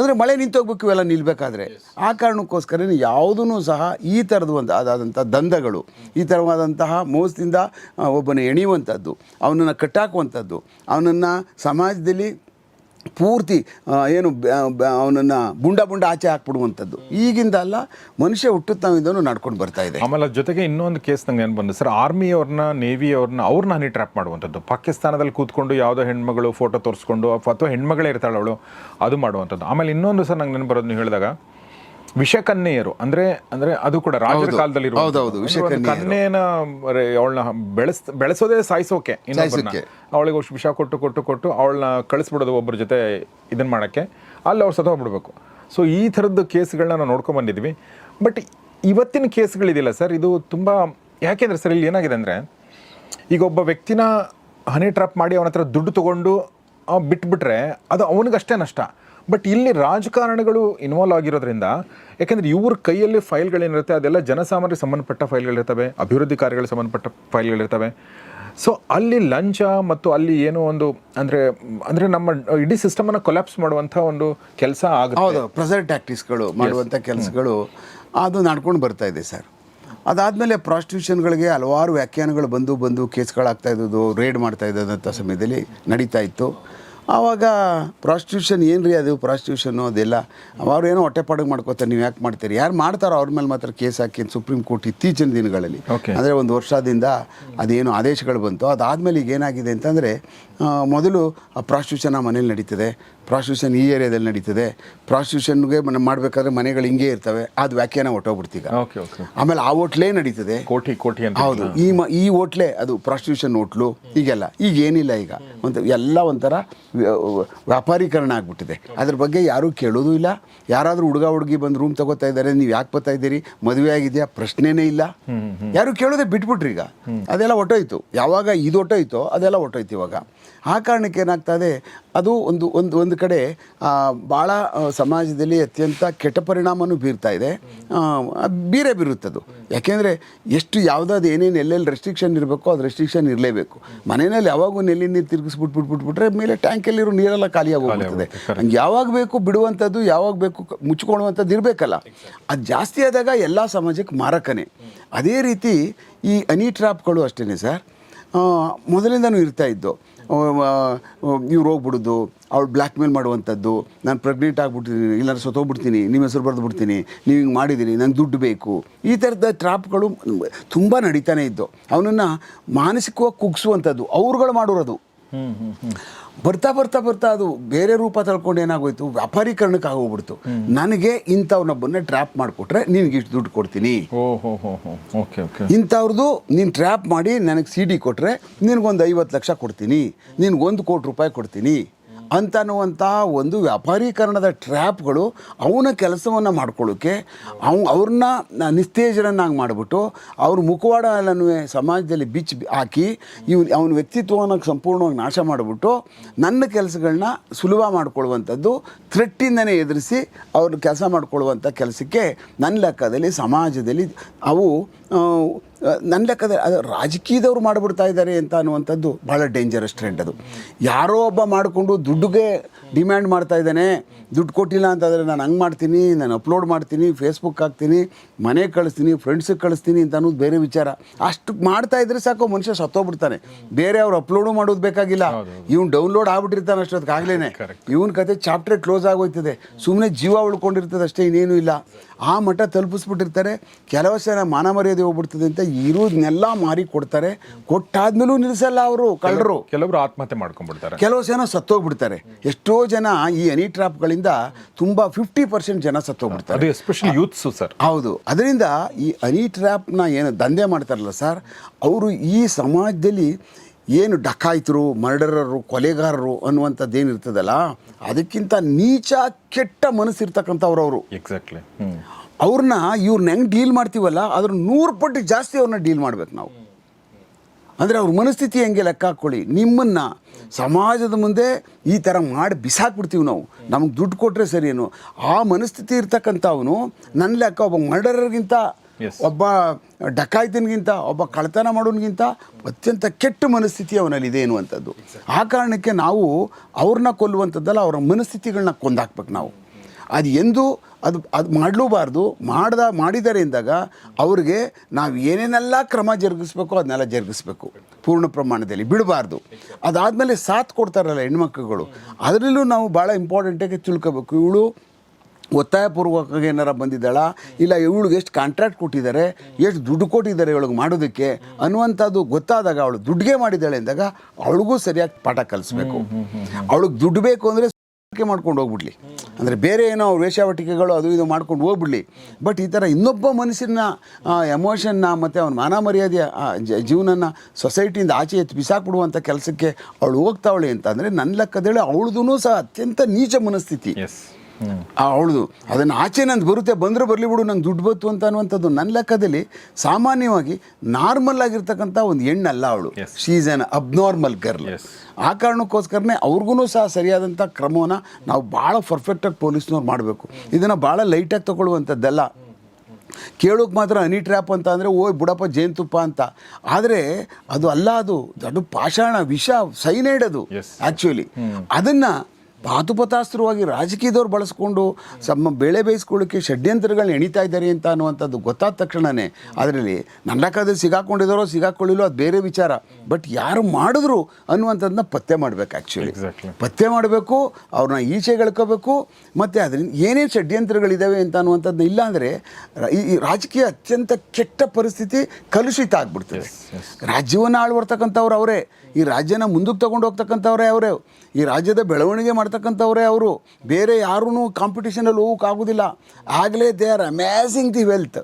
ಅಂದ್ರೆ ಮಳೆ ನಿಂತೋಗ್ಬೇಕು ಇವೆಲ್ಲ ನಿಲ್ಬೇಕಾದ್ರೆ. ಆ ಕಾರಣಕ್ಕೋಸ್ಕರ ಯಾವುದೂ ಸಹ ಈ ಥರದ ಒಂದು ಅದಾದಂಥ ದಂಧಗಳು ಈ ಥರವಾದಂತಹ ಮೋಸದಿಂದ ಒಬ್ಬನ ಎಣೆಯುವಂಥದ್ದು ಅವನನ್ನು ಕಟ್ಟಾಕುವಂಥದ್ದು ಅವನನ್ನು ಸಮಾಜದಲ್ಲಿ ಪೂರ್ತಿ ಏನು ಅವನನ್ನು ಬುಂಡ ಬುಂಡ ಆಚೆ ಹಾಕ್ಬಿಡುವಂಥದ್ದು. ಈಗಿಂದ ಅಲ್ಲ, ಮನುಷ್ಯ ಹುಟ್ಟುತ್ತಾವಿಂದನೂ ನಡ್ಕೊಂಡು ಬರ್ತಾ ಇದೆ. ಆಮೇಲೆ ಜೊತೆಗೆ ಇನ್ನೊಂದು ಕೇಸ್ ನಂಗೆ ಏನು ಬಂದು ಸರ್, ಆರ್ಮಿಯವ್ರನ್ನ, ನೇವಿಯವ್ರನ್ನ ಅವ್ರನ್ನ ಹನಿ ಟ್ರ್ಯಾಪ್ ಮಾಡುವಂಥದ್ದು. ಪಾಕಿಸ್ತಾನದಲ್ಲಿ ಕೂತ್ಕೊಂಡು ಯಾವುದೋ ಹೆಣ್ಮಗಳು ಫೋಟೋ ತೋರಿಸ್ಕೊಂಡು ಅಥವಾ ಹೆಣ್ಮಗಳೇ ಇರ್ತಾಳೆ ಅವಳು, ಅದು ಮಾಡುವಂಥದ್ದು. ಆಮೇಲೆ ಇನ್ನೊಂದು ಸರ್ ನಂಗೆ ನೆನಪು ಬರೋದು ನೀವು ಹೇಳಿದಾಗ ವಿಷಕನ್ಯೆಯರು ಅಂದ್ರೆ ಅಂದ್ರೆ ಅದು ಕೂಡ ರಾಜರ. ಕಾಲದಲ್ಲಿ. ಕನ್ಯೆನ ಅವಳನ್ನ ಬೆಳೆಸ್ ಬೆಳೆಸೋದೇ ಸಾಯಿಸೋಕೆ. ಅವಳಿಗೆ ವಿಷ ಕೊಟ್ಟು ಕೊಟ್ಟು ಕೊಟ್ಟು ಅವಳನ್ನ ಕಳಿಸ್ಬಿಡೋದು ಒಬ್ಬರ ಜೊತೆ ಇದನ್ನ ಮಾಡಕ್ಕೆ ಅಲ್ಲಿ ಅವ್ರು ಸತ್ತೋಗ್ಬಿಡ್ಬೇಕು ಸೊ ಈ ಥರದ್ದು ಕೇಸ್ಗಳನ್ನ ನಾವು ನೋಡ್ಕೊಂಡ್ ಬಂದಿದ್ವಿ ಬಟ್ ಇವತ್ತಿನ ಕೇಸ್ಗಳಿದೆಯಲ್ಲ ಸರ್ ಇದು ತುಂಬ ಯಾಕೆಂದ್ರೆ ಸರ್ ಇಲ್ಲಿ ಏನಾಗಿದೆ ಅಂದರೆ ಈಗ ಒಬ್ಬ ವ್ಯಕ್ತಿನ ಹನಿ ಟ್ರಾಪ್ ಮಾಡಿ ಅವನ ಹತ್ರ ದುಡ್ಡು ತಗೊಂಡು ಬಿಟ್ಬಿಟ್ರೆ ಅದು ಅವನಿಗಷ್ಟೇ ನಷ್ಟ ಬಟ್ ಇಲ್ಲಿ ರಾಜಕಾರಣಿಗಳು ಇನ್ವಾಲ್ವ್ ಆಗಿರೋದ್ರಿಂದ ಯಾಕೆಂದ್ರೆ ಇವ್ರ ಕೈಯಲ್ಲಿ ಫೈಲ್ಗಳೇನಿರುತ್ತೆ ಅದೆಲ್ಲ ಜನಸಾಮಾನ್ಯರಿಗೆ ಸಂಬಂಧಪಟ್ಟ ಫೈಲ್ಗಳಿರ್ತವೆ ಅಭಿವೃದ್ಧಿ ಕಾರ್ಯಗಳಿಗೆ ಸಂಬಂಧಪಟ್ಟ ಫೈಲ್ಗಳಿರ್ತವೆ ಸೊ ಅಲ್ಲಿ ಲಂಚ ಮತ್ತು ಅಲ್ಲಿ ಏನೋ ಒಂದು ಅಂದರೆ ಅಂದರೆ ನಮ್ಮ ಇಡೀ ಸಿಸ್ಟಮನ್ನು ಕೊಲ್ಯಾಪ್ಸ್ ಮಾಡುವಂಥ ಒಂದು ಕೆಲಸ ಆಗುತ್ತೆ. ಹೌದು ಪ್ರೆಸರ್ ಟ್ಯಾಕ್ಟಿಕ್ಸ್ಗಳು ಮಾಡುವಂಥ ಕೆಲಸಗಳು ಅದು ನಡ್ಕೊಂಡು ಬರ್ತಾ ಇದೆ ಸರ್. ಅದಾದಮೇಲೆ ಪ್ರಾಸ್ಟಿಟ್ಯೂಷನ್ಗಳಿಗೆ ಹಲವಾರು ವ್ಯಾಖ್ಯಾನಗಳು ಬಂದು ಬಂದು ಕೇಸ್ಗಳಾಗ್ತಾ ಇದ್ದದ್ದು ರೇಡ್ ಮಾಡ್ತಾ ಇದ್ದಂಥ ಸಮಯದಲ್ಲಿ ನಡೀತಾ ಇತ್ತು. ಆವಾಗ ಪ್ರಾಸ್ಟಿಟ್ಯೂಷನ್ ಏನು ರೀ ಅದು ಪ್ರಾಸ್ಟಿಟ್ಯೂಷನ್ನು ಅದೆಲ್ಲ? ಅವರು ಏನೋ ಹೊಟ್ಟೆಪಾಡಿಗೆ ಮಾಡ್ಕೋತಾರೆ ನೀವು ಯಾಕೆ ಮಾಡ್ತೀರಿ? ಯಾರು ಮಾಡ್ತಾರೋ ಅವ್ರ ಮೇಲೆ ಮಾತ್ರ ಕೇಸ್ ಹಾಕಿ ಸುಪ್ರೀಂ ಕೋರ್ಟ್ ಇತ್ತೀಚಿನ ದಿನಗಳಲ್ಲಿ. ಅಂದರೆ ಒಂದು ವರ್ಷದಿಂದ ಅದೇನು ಆದೇಶಗಳು ಬಂತು. ಅದಾದಮೇಲೆ ಈಗ ಏನಾಗಿದೆ ಅಂತಂದರೆ ಮೊದಲು ಆ ಪ್ರಾಸ್ಟಿಟ್ಯೂಷನ್ ಆ ಮನೇಲಿ ನಡೀತದೆ. ಪ್ರಾಸ್ಟಿಟ್ಯೂಷನ್ ಈ ಏರಿಯಾದಲ್ಲಿ ನಡೀತದೆ. ಪ್ರಾಸ್ಟಿಟ್ಯೂಷನ್ಗೆ ಮಾಡಬೇಕಾದ್ರೆ ಮನೆಗಳು ಹಿಂಗೆ ಇರ್ತವೆ. ಅದು ವ್ಯಾಖ್ಯಾನ ಹೊಟ್ಟೋಗ್ಬಿಡ್ತೀಗ ಓಕೆ ಓಕೆ ಆಮೇಲೆ ಆ ಹೋಟ್ಲೇ ನಡೀತದೆ. ಕೋಟಿ ಕೋಟಿ ಅಂತ ಹೌದು. ಈ ಮ ಈ ಹೋಟ್ಲೆ ಅದು ಪ್ರಾಸ್ಟಿಟ್ಯೂಷನ್ ಹೋಟ್ಲು ಈಗೆಲ್ಲ. ಈಗ ಏನಿಲ್ಲ ಈಗ. ಒಂದು ಎಲ್ಲ ಒಂಥರ ವ್ಯಾಪಾರೀಕರಣ ಆಗ್ಬಿಟ್ಟಿದೆ. ಅದ್ರ ಬಗ್ಗೆ ಯಾರೂ ಕೇಳೋದು ಇಲ್ಲ. ಯಾರಾದರೂ ಹುಡುಗ ಹುಡುಗಿ ಬಂದು ರೂಮ್ ತಗೋತಾ ಇದ್ದಾರೆ ನೀವು ಯಾಕೆ ಬರ್ತಾ ಇದ್ದೀರಿ? ಮದುವೆ ಆಗಿದೆಯಾ? ಪ್ರಶ್ನೆನೇ ಇಲ್ಲ. ಯಾರು ಕೇಳೋದೇ ಬಿಟ್ಬಿಟ್ರಿ ಈಗ. ಅದೆಲ್ಲ ಹೊಟ್ಟೋಯ್ತು ಯಾವಾಗ ಇದು ಹೊಟ್ಟೋಯ್ತೋ ಅದೆಲ್ಲ ಹೊಟ್ಟೋಯ್ತು ಇವಾಗ. ಆ ಕಾರಣಕ್ಕೆ ಏನಾಗ್ತದೆ ಅದು ಒಂದು ಒಂದು ಒಂದು ಕಡೆ ಭಾಳ ಸಮಾಜದಲ್ಲಿ ಅತ್ಯಂತ ಕೆಟ್ಟ ಪರಿಣಾಮನೂ ಬೀರ್ತಾ ಇದೆ. ಬೀರೇ ಬೀರುತ್ತದು. ಯಾಕೆಂದರೆ ಎಷ್ಟು ಯಾವುದಾದ್ರು ಏನೇನು ಎಲ್ಲೆಲ್ಲಿ ರೆಸ್ಟ್ರಿಕ್ಷನ್ ಇರಬೇಕೋ ಅದು ರೆಸ್ಟ್ರಿಕ್ಷನ್ ಇರಲೇಬೇಕು. ಮನೆಯಲ್ಲಿ ಯಾವಾಗೂ ನೆಲ್ಲಿ ನೀರು ತಿರುಗಿಸ್ಬಿಟ್ಬಿಟ್ಬಿಟ್ಬಿಟ್ರೆ ಮೇಲೆ ಟ್ಯಾಂಕಲ್ಲಿರೋ ನೀರೆಲ್ಲ ಖಾಲಿಯಾಗಿ ನಂಗೆ ಹಂಗೆ ಯಾವಾಗ ಬೇಕು ಬಿಡುವಂಥದ್ದು ಯಾವಾಗ ಬೇಕು ಮುಚ್ಚಿಕೊಳ್ಳುವಂಥದ್ದು ಮುಚ್ಕೊಳ್ಳುವಂಥದ್ದು ಇರಬೇಕಲ್ಲ. ಅದು ಜಾಸ್ತಿ ಆದಾಗ ಎಲ್ಲ ಸಮಾಜಕ್ಕೆ ಮಾರಕನೇ. ಅದೇ ರೀತಿ ಈ ಅನಿ ಟ್ರಾಪ್ಗಳು ಅಷ್ಟೇ ಸರ್. ಮೊದಲಿಂದನೂ ಇರ್ತಾ ಇದ್ದು. ಇವ್ರು ಹೋಗ್ಬಿಡೋದು, ಅವ್ಳು ಬ್ಲ್ಯಾಕ್ ಮೇಲ್ ಮಾಡುವಂಥದ್ದು, ನಾನು ಪ್ರೆಗ್ನೆಂಟ್ ಆಗಿಬಿಡ್ತೀನಿ ಇಲ್ಲಾಂದ್ರೆ ಸತ್ತೋಗ್ಬಿಡ್ತೀನಿ ನಿಮ್ಮ ಹೆಸರು ಬರೆದು ಬಿಡ್ತೀನಿ, ನೀವು ಹಿಂಗೆ ಮಾಡಿದ್ದೀರಿ ನಂಗೆ ದುಡ್ಡು ಬೇಕು. ಈ ಥರದ ಟ್ರಾಪ್ಗಳು ತುಂಬ ನಡೀತಾನೆ ಇದ್ದು. ಅವನನ್ನು ಮಾನಸಿಕವಾಗಿ ಕುಗ್ಸುವಂಥದ್ದು, ಅವ್ರುಗಳು ಮಾಡೋರದು. ಬರ್ತಾ ಬರ್ತಾ ಬರ್ತಾ ಅದು ಬೇರೆ ರೂಪ ತಳ್ಕೊಂಡು ಏನಾಗೋಯ್ತು? ವ್ಯಾಪಾರೀಕರಣಕ್ಕೆ ಆಗೋಗ್ಬಿಡ್ತು ನನಗೆ ಇಂಥವ್ನೊಬ್ಬನ್ನ ಟ್ರ್ಯಾಪ್ ಮಾಡಿಕೊಟ್ರೆ ನಿನಗೆ ಇಷ್ಟು ದುಡ್ಡು ಕೊಡ್ತೀನಿ. ಇಂಥವ್ರದ್ದು ನೀನು ಟ್ರ್ಯಾಪ್ ಮಾಡಿ ನನಗೆ ಸಿ ಡಿ ಕೊಟ್ಟರೆ ನಿನಗೊಂದು ಐವತ್ತು ಲಕ್ಷ ಕೊಡ್ತೀನಿ. ನಿನಗೊಂದು ಕೋಟಿ ರೂಪಾಯಿ ಕೊಡ್ತೀನಿ. ಅಂತನ್ನುವಂಥ ಒಂದು ವ್ಯಾಪಾರೀಕರಣದ ಟ್ರ್ಯಾಪ್ಗಳು ಅವನ ಕೆಲಸವನ್ನು ಮಾಡ್ಕೊಳ್ಳೋಕ್ಕೆ ಅವ್, ಅವ್ರನ್ನ ನಿಸ್ತೇಜರನ್ನಾಗಿ ಮಾಡಿಬಿಟ್ಟು ಅವ್ರ ಮುಖವಾಡ ಎಲ್ಲನೂ ಸಮಾಜದಲ್ಲಿ ಬಿಚ್ಚಿ ಹಾಕಿ ಇವ್ ಅವನ ವ್ಯಕ್ತಿತ್ವವನ್ನು ಸಂಪೂರ್ಣವಾಗಿ ನಾಶ ಮಾಡಿಬಿಟ್ಟು ನನ್ನ ಕೆಲಸಗಳನ್ನ ಸುಲಭ ಮಾಡಿಕೊಳ್ಳುವಂಥದ್ದು ಥ್ರೆಟ್ಟಿಂದನೇ ಎದುರಿಸಿ ಅವ್ರ ಕೆಲಸ ಮಾಡಿಕೊಳ್ಳುವಂಥ ಕೆಲಸಕ್ಕೆ ನನ್ನ ಲೆಕ್ಕದಲ್ಲಿ ಸಮಾಜದಲ್ಲಿ ಅವು ನನ್ನ ಲೆಕ್ಕದಲ್ಲಿ ಅದು ರಾಜಕೀಯದವ್ರು ಮಾಡಿಬಿಡ್ತಾ ಇದ್ದಾರೆ ಅಂತ ಅನ್ನುವಂಥದ್ದು ಭಾಳ ಡೇಂಜರಸ್ ಟ್ರೆಂಡ್ ಅದು. ಯಾರೋ ಒಬ್ಬ ಮಾಡಿಕೊಂಡು ದುಡ್ಡುಗೆ ಡಿಮ್ಯಾಂಡ್ ಮಾಡ್ತಾ ಇದ್ದಾನೆ ದುಡ್ಡು ಕೊಟ್ಟಿಲ್ಲ ಅಂತಂದರೆ ನಾನು ಹಂಗೆ ಮಾಡ್ತೀನಿ ನಾನು ಅಪ್ಲೋಡ್ ಮಾಡ್ತೀನಿ ಫೇಸ್ಬುಕ್ ಹಾಕ್ತೀನಿ ಮನೆಗೆ ಕಳಿಸ್ತೀನಿ ಫ್ರೆಂಡ್ಸಿಗೆ ಕಳಿಸ್ತೀನಿ ಅಂತ ಅನ್ನೋದು ಬೇರೆ ವಿಚಾರ. ಅಷ್ಟು ಮಾಡ್ತಾ ಇದ್ರೆ ಸಾಕು ಮನುಷ್ಯ ಸತ್ತೋಗ್ಬಿಡ್ತಾನೆ. ಬೇರೆ ಅವ್ರು ಅಪ್ಲೋಡು ಮಾಡೋದು ಬೇಕಾಗಿಲ್ಲ. ಇವ್ನು ಡೌನ್ಲೋಡ್ ಆಗ್ಬಿಟ್ಟಿರ್ತಾನೆ ಅಷ್ಟೊತ್ತಿಗಾಗಲೇ ಇವನ ಕತೆ ಚಾಪ್ಟರ್ ಕ್ಲೋಸ್ ಆಗೋಯ್ತದೆ. ಸುಮ್ಮನೆ ಜೀವ ಉಳ್ಕೊಂಡಿರ್ತದೆ ಅಷ್ಟೇ ಇನ್ನೇನು ಇಲ್ಲ. ಆ ಮಠ ತಲುಪಿಸ್ಬಿಟ್ಟಿರ್ತಾರೆ. ಕೆಲವು ಸಲ ಮಾನ ಮರ್ಯಾದೆ ಹೋಗ್ಬಿಡ್ತದೆ ಅಂತ ಇರೋದನ್ನೆಲ್ಲ ಮಾರಿ ಕೊಡ್ತಾರೆ. ಕೊಟ್ಟಾದ್ಮೇಲೂ ನಿಲ್ಲಿಸಲ್ಲ ಅವರು ಕಳ್ಳರು. ಕೆಲವರು ಆತ್ಮಹತ್ಯೆ ಮಾಡ್ಕೊಂಡ್ಬಿಡ್ತಾರೆ. ಕೆಲವು ಜನ ಸತ್ತೋಗ್ಬಿಡ್ತಾರೆ. ಎಷ್ಟೋ ಜನ ಈ ಹನಿ ಟ್ರಾಪ್ಗಳಿಂದ ತುಂಬ ಫಿಫ್ಟಿ ಪರ್ಸೆಂಟ್ ಜನ ಸತ್ತೋಗ್ಬಿಡ್ತಾರೆ. Especially youths sir. ಹೌದು. ಅದರಿಂದ ಈ ಅನಿ ಟ್ರ್ಯಾಪ್ನ ಏನು ದಂಧೆ ಮಾಡ್ತಾರಲ್ಲ ಸರ್ ಅವರು ಈ ಸಮಾಜದಲ್ಲಿ ಏನು ಡಕಾಯ್ತರು ಮರ್ಡರರು ಕೊಲೆಗಾರರು ಅನ್ನುವಂಥದ್ದು ಏನಿರ್ತದಲ್ಲ ಅದಕ್ಕಿಂತ ನೀಚ ಕೆಟ್ಟ ಮನಸ್ಸಿರ್ತಕ್ಕಂಥವ್ರು ಅವರು. ಎಕ್ಸಾಕ್ಟ್ಲಿ ಅವ್ರನ್ನ ಇವ್ರನ್ನ ಹೆಂಗೆ ಡೀಲ್ ಮಾಡ್ತೀವಲ್ಲ ಅದ್ರ ನೂರು ಪಟ್ಟು ಜಾಸ್ತಿ ಅವ್ರನ್ನ ಡೀಲ್ ಮಾಡ್ಬೇಕು ನಾವು. ಅಂದರೆ ಅವ್ರ ಮನಸ್ಥಿತಿ ಹೆಂಗೆ ಲೆಕ್ಕ ಹಾಕ್ಕೊಳ್ಳಿ. ನಿಮ್ಮನ್ನು ಸಮಾಜದ ಮುಂದೆ ಈ ಥರ ಮಾಡಿ ಬಿಸಾಕ್ಬಿಡ್ತೀವಿ ನಾವು. ನಮ್ಗೆ ದುಡ್ಡು ಕೊಟ್ಟರೆ ಸರಿಯೇನು. ಆ ಮನಸ್ಥಿತಿ ಇರ್ತಕ್ಕಂಥ ಅವನು ನನ್ನ ಲೆಕ್ಕ ಒಬ್ಬ ಮರ್ಡರರ್ಗಿಂತ. ಒಬ್ಬ ಡಕಾಯ್ತನಿಗಿಂತ, ಒಬ್ಬ ಕಳತನ ಮಾಡೋನಿಗಿಂತ ಅತ್ಯಂತ ಕೆಟ್ಟ ಮನಸ್ಥಿತಿ ಅವನಲ್ಲಿ ಇದೆ ಎನ್ನುವಂಥದ್ದು. ಆ ಕಾರಣಕ್ಕೆ ನಾವು ಅವ್ರನ್ನ ಕೊಲ್ಲುವಂಥದ್ದಲ್ಲ, ಅವರ ಮನಸ್ಥಿತಿಗಳನ್ನ ಕೊಂದಾಕ್ಬೇಕು ನಾವು. ಅದು ಎಂದು ಅದು ಅದು ಮಾಡಲೂಬಾರ್ದು. ಮಾಡ್ದ ಮಾಡಿದ್ದಾರೆ ಎಂದಾಗ ಅವ್ರಿಗೆ ನಾವು ಏನೇನೆಲ್ಲ ಕ್ರಮ ಜರುಗಿಸ್ಬೇಕು ಅದನ್ನೆಲ್ಲ ಜರುಗಿಸ್ಬೇಕು. ಪೂರ್ಣ ಪ್ರಮಾಣದಲ್ಲಿ ಬಿಡಬಾರ್ದು. ಅದಾದಮೇಲೆ ಸಾಥ್ ಕೊಡ್ತಾರಲ್ಲ ಹೆಣ್ಮಕ್ಳುಗಳು. ಅದರಲ್ಲೂ ನಾವು ಭಾಳ ಇಂಪಾರ್ಟೆಂಟಾಗಿ ತಿಳ್ಕೊಬೇಕು. ಇವಳು ಒತ್ತಾಯಪೂರ್ವಕವಾಗಿ ಏನಾರ ಬಂದಿದ್ದಾಳ? ಇಲ್ಲ ಇವಳಿಗೆ ಎಷ್ಟು ಕಾಂಟ್ರಾಕ್ಟ್ ಕೊಟ್ಟಿದ್ದಾರೆ ಎಷ್ಟು ದುಡ್ಡು ಕೊಟ್ಟಿದ್ದಾರೆ ಇವಳಿಗೆ ಮಾಡೋದಕ್ಕೆ ಅನ್ನುವಂಥದ್ದು ಗೊತ್ತಾದಾಗ ಅವಳು ದುಡ್ಡಿಗೆ ಮಾಡಿದ್ದಾಳೆ ಅಂದಾಗ ಅವಳಿಗೂ ಸರಿಯಾಗಿ ಪಾಠ ಕಲಿಸ್ಬೇಕು. ಅವಳಿಗೆ ದುಡ್ಡು ಬೇಕು ಅಂದರೆ ಮಾಡ್ಕೊಂಡು ಹೋಗ್ಬಿಡ್ಲಿ. ಅಂದರೆ ಬೇರೆ ಏನೋ ವೇಷಾವಟಿಕೆಗಳು ಅದು ಇದು ಮಾಡ್ಕೊಂಡು ಹೋಗ್ಬಿಡ್ಲಿ. ಬಟ್ ಈ ಥರ ಇನ್ನೊಬ್ಬ ಮನುಷ್ಯನ ಎಮೋಷನ್ನ ಮತ್ತು ಅವನ ಮಾನ ಮರ್ಯಾದೆಯ ಜೀವನನ ಸೊಸೈಟಿಯಿಂದ ಆಚೆ ಎತ್ತಿ ಬಿಸಾಕ್ಬಿಡುವಂಥ ಕೆಲಸಕ್ಕೆ ಅವಳು ಹೋಗ್ತಾವಳೆ ಅಂತ ಅಂದರೆ ನನ್ನ ಲೆಕ್ಕದೇಳಿ ಅವಳದೂ ಸಹ ಅತ್ಯಂತ ನೀಚ ಮನಸ್ಥಿತಿ. ಅವಳದು ಅದನ್ನು ಆಚೆ ನಂದು ಬರುತ್ತೆ ಬಂದರೆ ಬರಲಿ ಬಿಡು ನಂಗೆ ದುಡ್ಡು ಬತ್ತು ಅಂತ ಅನ್ನುವಂಥದ್ದು ನನ್ನ ಲೆಕ್ಕದಲ್ಲಿ ಸಾಮಾನ್ಯವಾಗಿ ನಾರ್ಮಲ್ ಆಗಿರ್ತಕ್ಕಂಥ ಒಂದು ಹೆಣ್ಣಲ್ಲ ಅವಳು. ಶೀಸ್ ಆನ್ ಅಬ್ನಾರ್ಮಲ್ ಗರ್ಲ್ ಆ ಕಾರಣಕ್ಕೋಸ್ಕರನೇ ಅವ್ರಿಗೂ ಸಹ ಸರಿಯಾದಂಥ ಕ್ರಮವನ್ನು ನಾವು ಭಾಳ ಪರ್ಫೆಕ್ಟಾಗಿ ಪೊಲೀಸ್ನವ್ರು ಮಾಡಬೇಕು. ಇದನ್ನು ಭಾಳ ಲೈಟಾಗಿ ತಗೊಳ್ಳುವಂಥದ್ದಲ್ಲ. ಕೇಳೋಕೆ ಮಾತ್ರ ಹನಿ ಟ್ರ್ಯಾಪ್ ಅಂತ ಅಂದರೆ ಓಯ್ ಬುಡಪ್ಪ ಜೇನುತುಪ್ಪ ಅಂತ. ಆದರೆ ಅದು ಅಲ್ಲ ಅದು ಅದು ಪಾಷಾಣ ವಿಷ ಸೈನೈಡ್ ಅದು. ಆ್ಯಕ್ಚುಲಿ ಅದನ್ನು ಪಾತುಪತಾಸ್ತ್ರವಾಗಿ ರಾಜಕೀಯದವ್ರು ಬಳಸ್ಕೊಂಡು ತಮ್ಮ ಬೆಳೆ ಬೇಯಿಸ್ಕೊಳ್ಳೋಕ್ಕೆ ಷಡ್ಯಂತ್ರಗಳನ್ನ ಎಣಿತಾ ಇದ್ದಾರೆ ಅಂತ ಅನ್ನುವಂಥದ್ದು ಗೊತ್ತಾದ ತಕ್ಷಣವೇ ಅದರಲ್ಲಿ ನನ್ನ ಲೆಕ್ಕದಲ್ಲಿ ಸಿಗಾಕೊಂಡಿದ್ದಾರೋ ಸಿಗಾಕೊಳ್ಳಿಲ್ಲೋ ಅದು ಬೇರೆ ವಿಚಾರ. ಬಟ್ ಯಾರು ಮಾಡಿದ್ರು ಅನ್ನುವಂಥದ್ದನ್ನ ಪತ್ತೆ ಮಾಡಬೇಕು ಆ್ಯಕ್ಚುಲಿ ಪತ್ತೆ ಮಾಡಬೇಕು ಅವ್ರನ್ನ ಈಚೆ ಎಳ್ಕೋಬೇಕು ಮತ್ತು ಅದರಿಂದ ಏನೇನು ಷಡ್ಯಂತ್ರಗಳಿದ್ದಾವೆ ಅಂತ ಅನ್ನುವಂಥದ್ದನ್ನ ಇಲ್ಲಾಂದರೆ ಈ ಈ ರಾಜಕೀಯ ಅತ್ಯಂತ ಕೆಟ್ಟ ಪರಿಸ್ಥಿತಿ ಕಲುಷಿತ ಆಗ್ಬಿಡ್ತದೆ. ರಾಜ್ಯವನ್ನು ಆಳ್ವರ್ತಕ್ಕಂಥವ್ರು ಅವರೇ. ಈ ರಾಜ್ಯನ ಮುಂದಕ್ಕೆ ತಗೊಂಡು ಹೋಗ್ತಕ್ಕಂಥವ್ರೇ ಅವರೇ. ಈ ರಾಜ್ಯದ ಬೆಳವಣಿಗೆ ಮಾಡ್ತಕ್ಕಂಥವ್ರೇ ಅವರು. ಬೇರೆ ಯಾರೂ ಕಾಂಪಿಟೇಷನಲ್ಲಿ ಹೋಗೋಕ್ಕಾಗೋದಿಲ್ಲ. ಆಗಲೇ they are amassing the wealth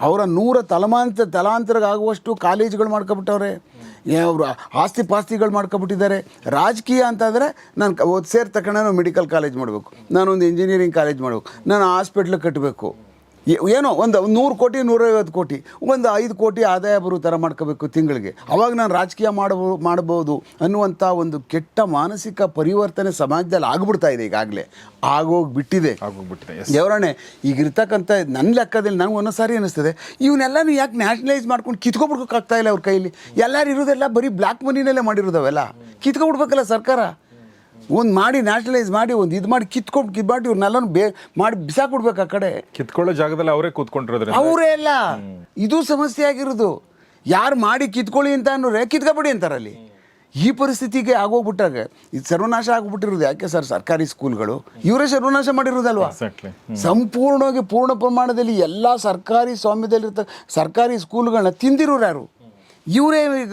ಅವರ ನೂರ ತಲಮಾಂತ ತಲಾಂತರಗಾಗುವಷ್ಟು ಕಾಲೇಜುಗಳು ಮಾಡ್ಕೊಬಿಟ್ಟವ್ರೆ. ಅವರು ಆಸ್ತಿ ಪಾಸ್ತಿಗಳು ಮಾಡ್ಕೊಬಿಟ್ಟಿದ್ದಾರೆ. ರಾಜಕೀಯ ಅಂತಂದರೆ ನಾನು ಕ- ಓದ್ ಸೇರ್ ತಕ್ಷಣ ನಾನು ಮೆಡಿಕಲ್ ಕಾಲೇಜ್ ಮಾಡಬೇಕು. ನಾನೊಂದು ಇಂಜಿನಿಯರಿಂಗ್ ಕಾಲೇಜ್ ಮಾಡಬೇಕು. ನಾನು ಹಾಸ್ಪಿಟ್ಲ್ ಕಟ್ಟಬೇಕು ಏನೋ ಒಂದು ನೂರು ಕೋಟಿ ನೂರೈವತ್ತು ಕೋಟಿ ಒಂದು ಐದು ಕೋಟಿ ಆದಾಯ ಬರೋ ಥರ ಮಾಡ್ಕೋಬೇಕು ತಿಂಗಳಿಗೆ. ಅವಾಗ ನಾನು ರಾಜಕೀಯ ಮಾಡಬಹುದು ಮಾಡ್ಬೋದು ಅನ್ನುವಂಥ ಒಂದು ಕೆಟ್ಟ ಮಾನಸಿಕ ಪರಿವರ್ತನೆ ಸಮಾಜದಲ್ಲಿ ಆಗ್ಬಿಡ್ತಾ ಇದೆ ಈಗಾಗಲೇ. ಆಗೋಗ್ಬಿಟ್ಟಿದೆ. ಆಗೋಗ್ಬಿಟ್ಟಿದೆ ದೇವರಾಣೆ ಈಗ ಇರ್ತಕ್ಕಂಥ ನನ್ನ ಲೆಕ್ಕದಲ್ಲಿ ನನಗೆ ಒಂದೊಂದು ಸಾರಿ ಅನ್ನಿಸ್ತದೆ ಇವನ್ನೆಲ್ಲನೂ ಯಾಕೆ ನ್ಯಾಷನಲೈಸ್ ಮಾಡ್ಕೊಂಡು ಕಿತ್ಕೊಬಿಡ್ಕೋಕ್ಕಾಗ್ತಾ ಇಲ್ಲ ಅವ್ರ ಕೈಲಿ? ಎಲ್ಲರೂ ಇರೋದೆಲ್ಲ ಬರೀ ಬ್ಲ್ಯಾಕ್ ಮನಿನಲ್ಲೇ ಮಾಡಿರೋದವೆಲ್ಲ? ಕಿತ್ಕೊಬಿಡ್ಬೇಕಲ್ಲ ಸರ್ಕಾರ? ಒಂದು ಮಾಡಿ ನ್ಯಾಷನಲೈಸ್ ಮಾಡಿ ಒಂದು ಇದು ಮಾಡಿ ಕಿತ್ಕೊಂಡು ಕಿತ್ಬಾಟಿ ಮಾಡಿ ಇವ್ರನ್ನೆಲ್ಲನೂ ಬೇ ಮಾಡಿ ಬಿಸಾಕ್ಬಿಡ್ಬೇಕು ಆ ಕಡೆ. ಕಿತ್ಕೊಳ್ಳೋ ಜಾಗದಲ್ಲಿ ಅವರೇ ಕೂತ್ಕೊಂಡಿರೋದ್ರೆ ಅವರೇ ಅಲ್ಲ. ಇದು ಸಮಸ್ಯೆ ಆಗಿರೋದು. ಯಾರು ಮಾಡಿ ಕಿತ್ಕೊಳ್ಳಿ ಅಂತ ಅನ್ನೋರೆ ಕಿತ್ಕೊಬಿಡಿ ಅಂತಾರಲ್ಲಿ. ಈ ಪರಿಸ್ಥಿತಿಗೆ ಆಗೋಗ್ಬಿಟ್ಟಾಗ ಇದು ಸರ್ವನಾಶ ಆಗ್ಬಿಟ್ಟಿರೋದು ಯಾಕೆ ಸರ್ ಸರ್ಕಾರಿ ಸ್ಕೂಲ್ಗಳು? ಇವರೇ ಸರ್ವನಾಶ ಮಾಡಿರೋದಲ್ವಾ? ಸಂಪೂರ್ಣವಾಗಿ ಪೂರ್ಣ ಪ್ರಮಾಣದಲ್ಲಿ ಎಲ್ಲ ಸರ್ಕಾರಿ ಸ್ವಾಮ್ಯದಲ್ಲಿರ್ತ ಸರ್ಕಾರಿ ಸ್ಕೂಲ್ಗಳನ್ನ ತಿಂದಿರೋರು ಯಾರು? ಇವರೇ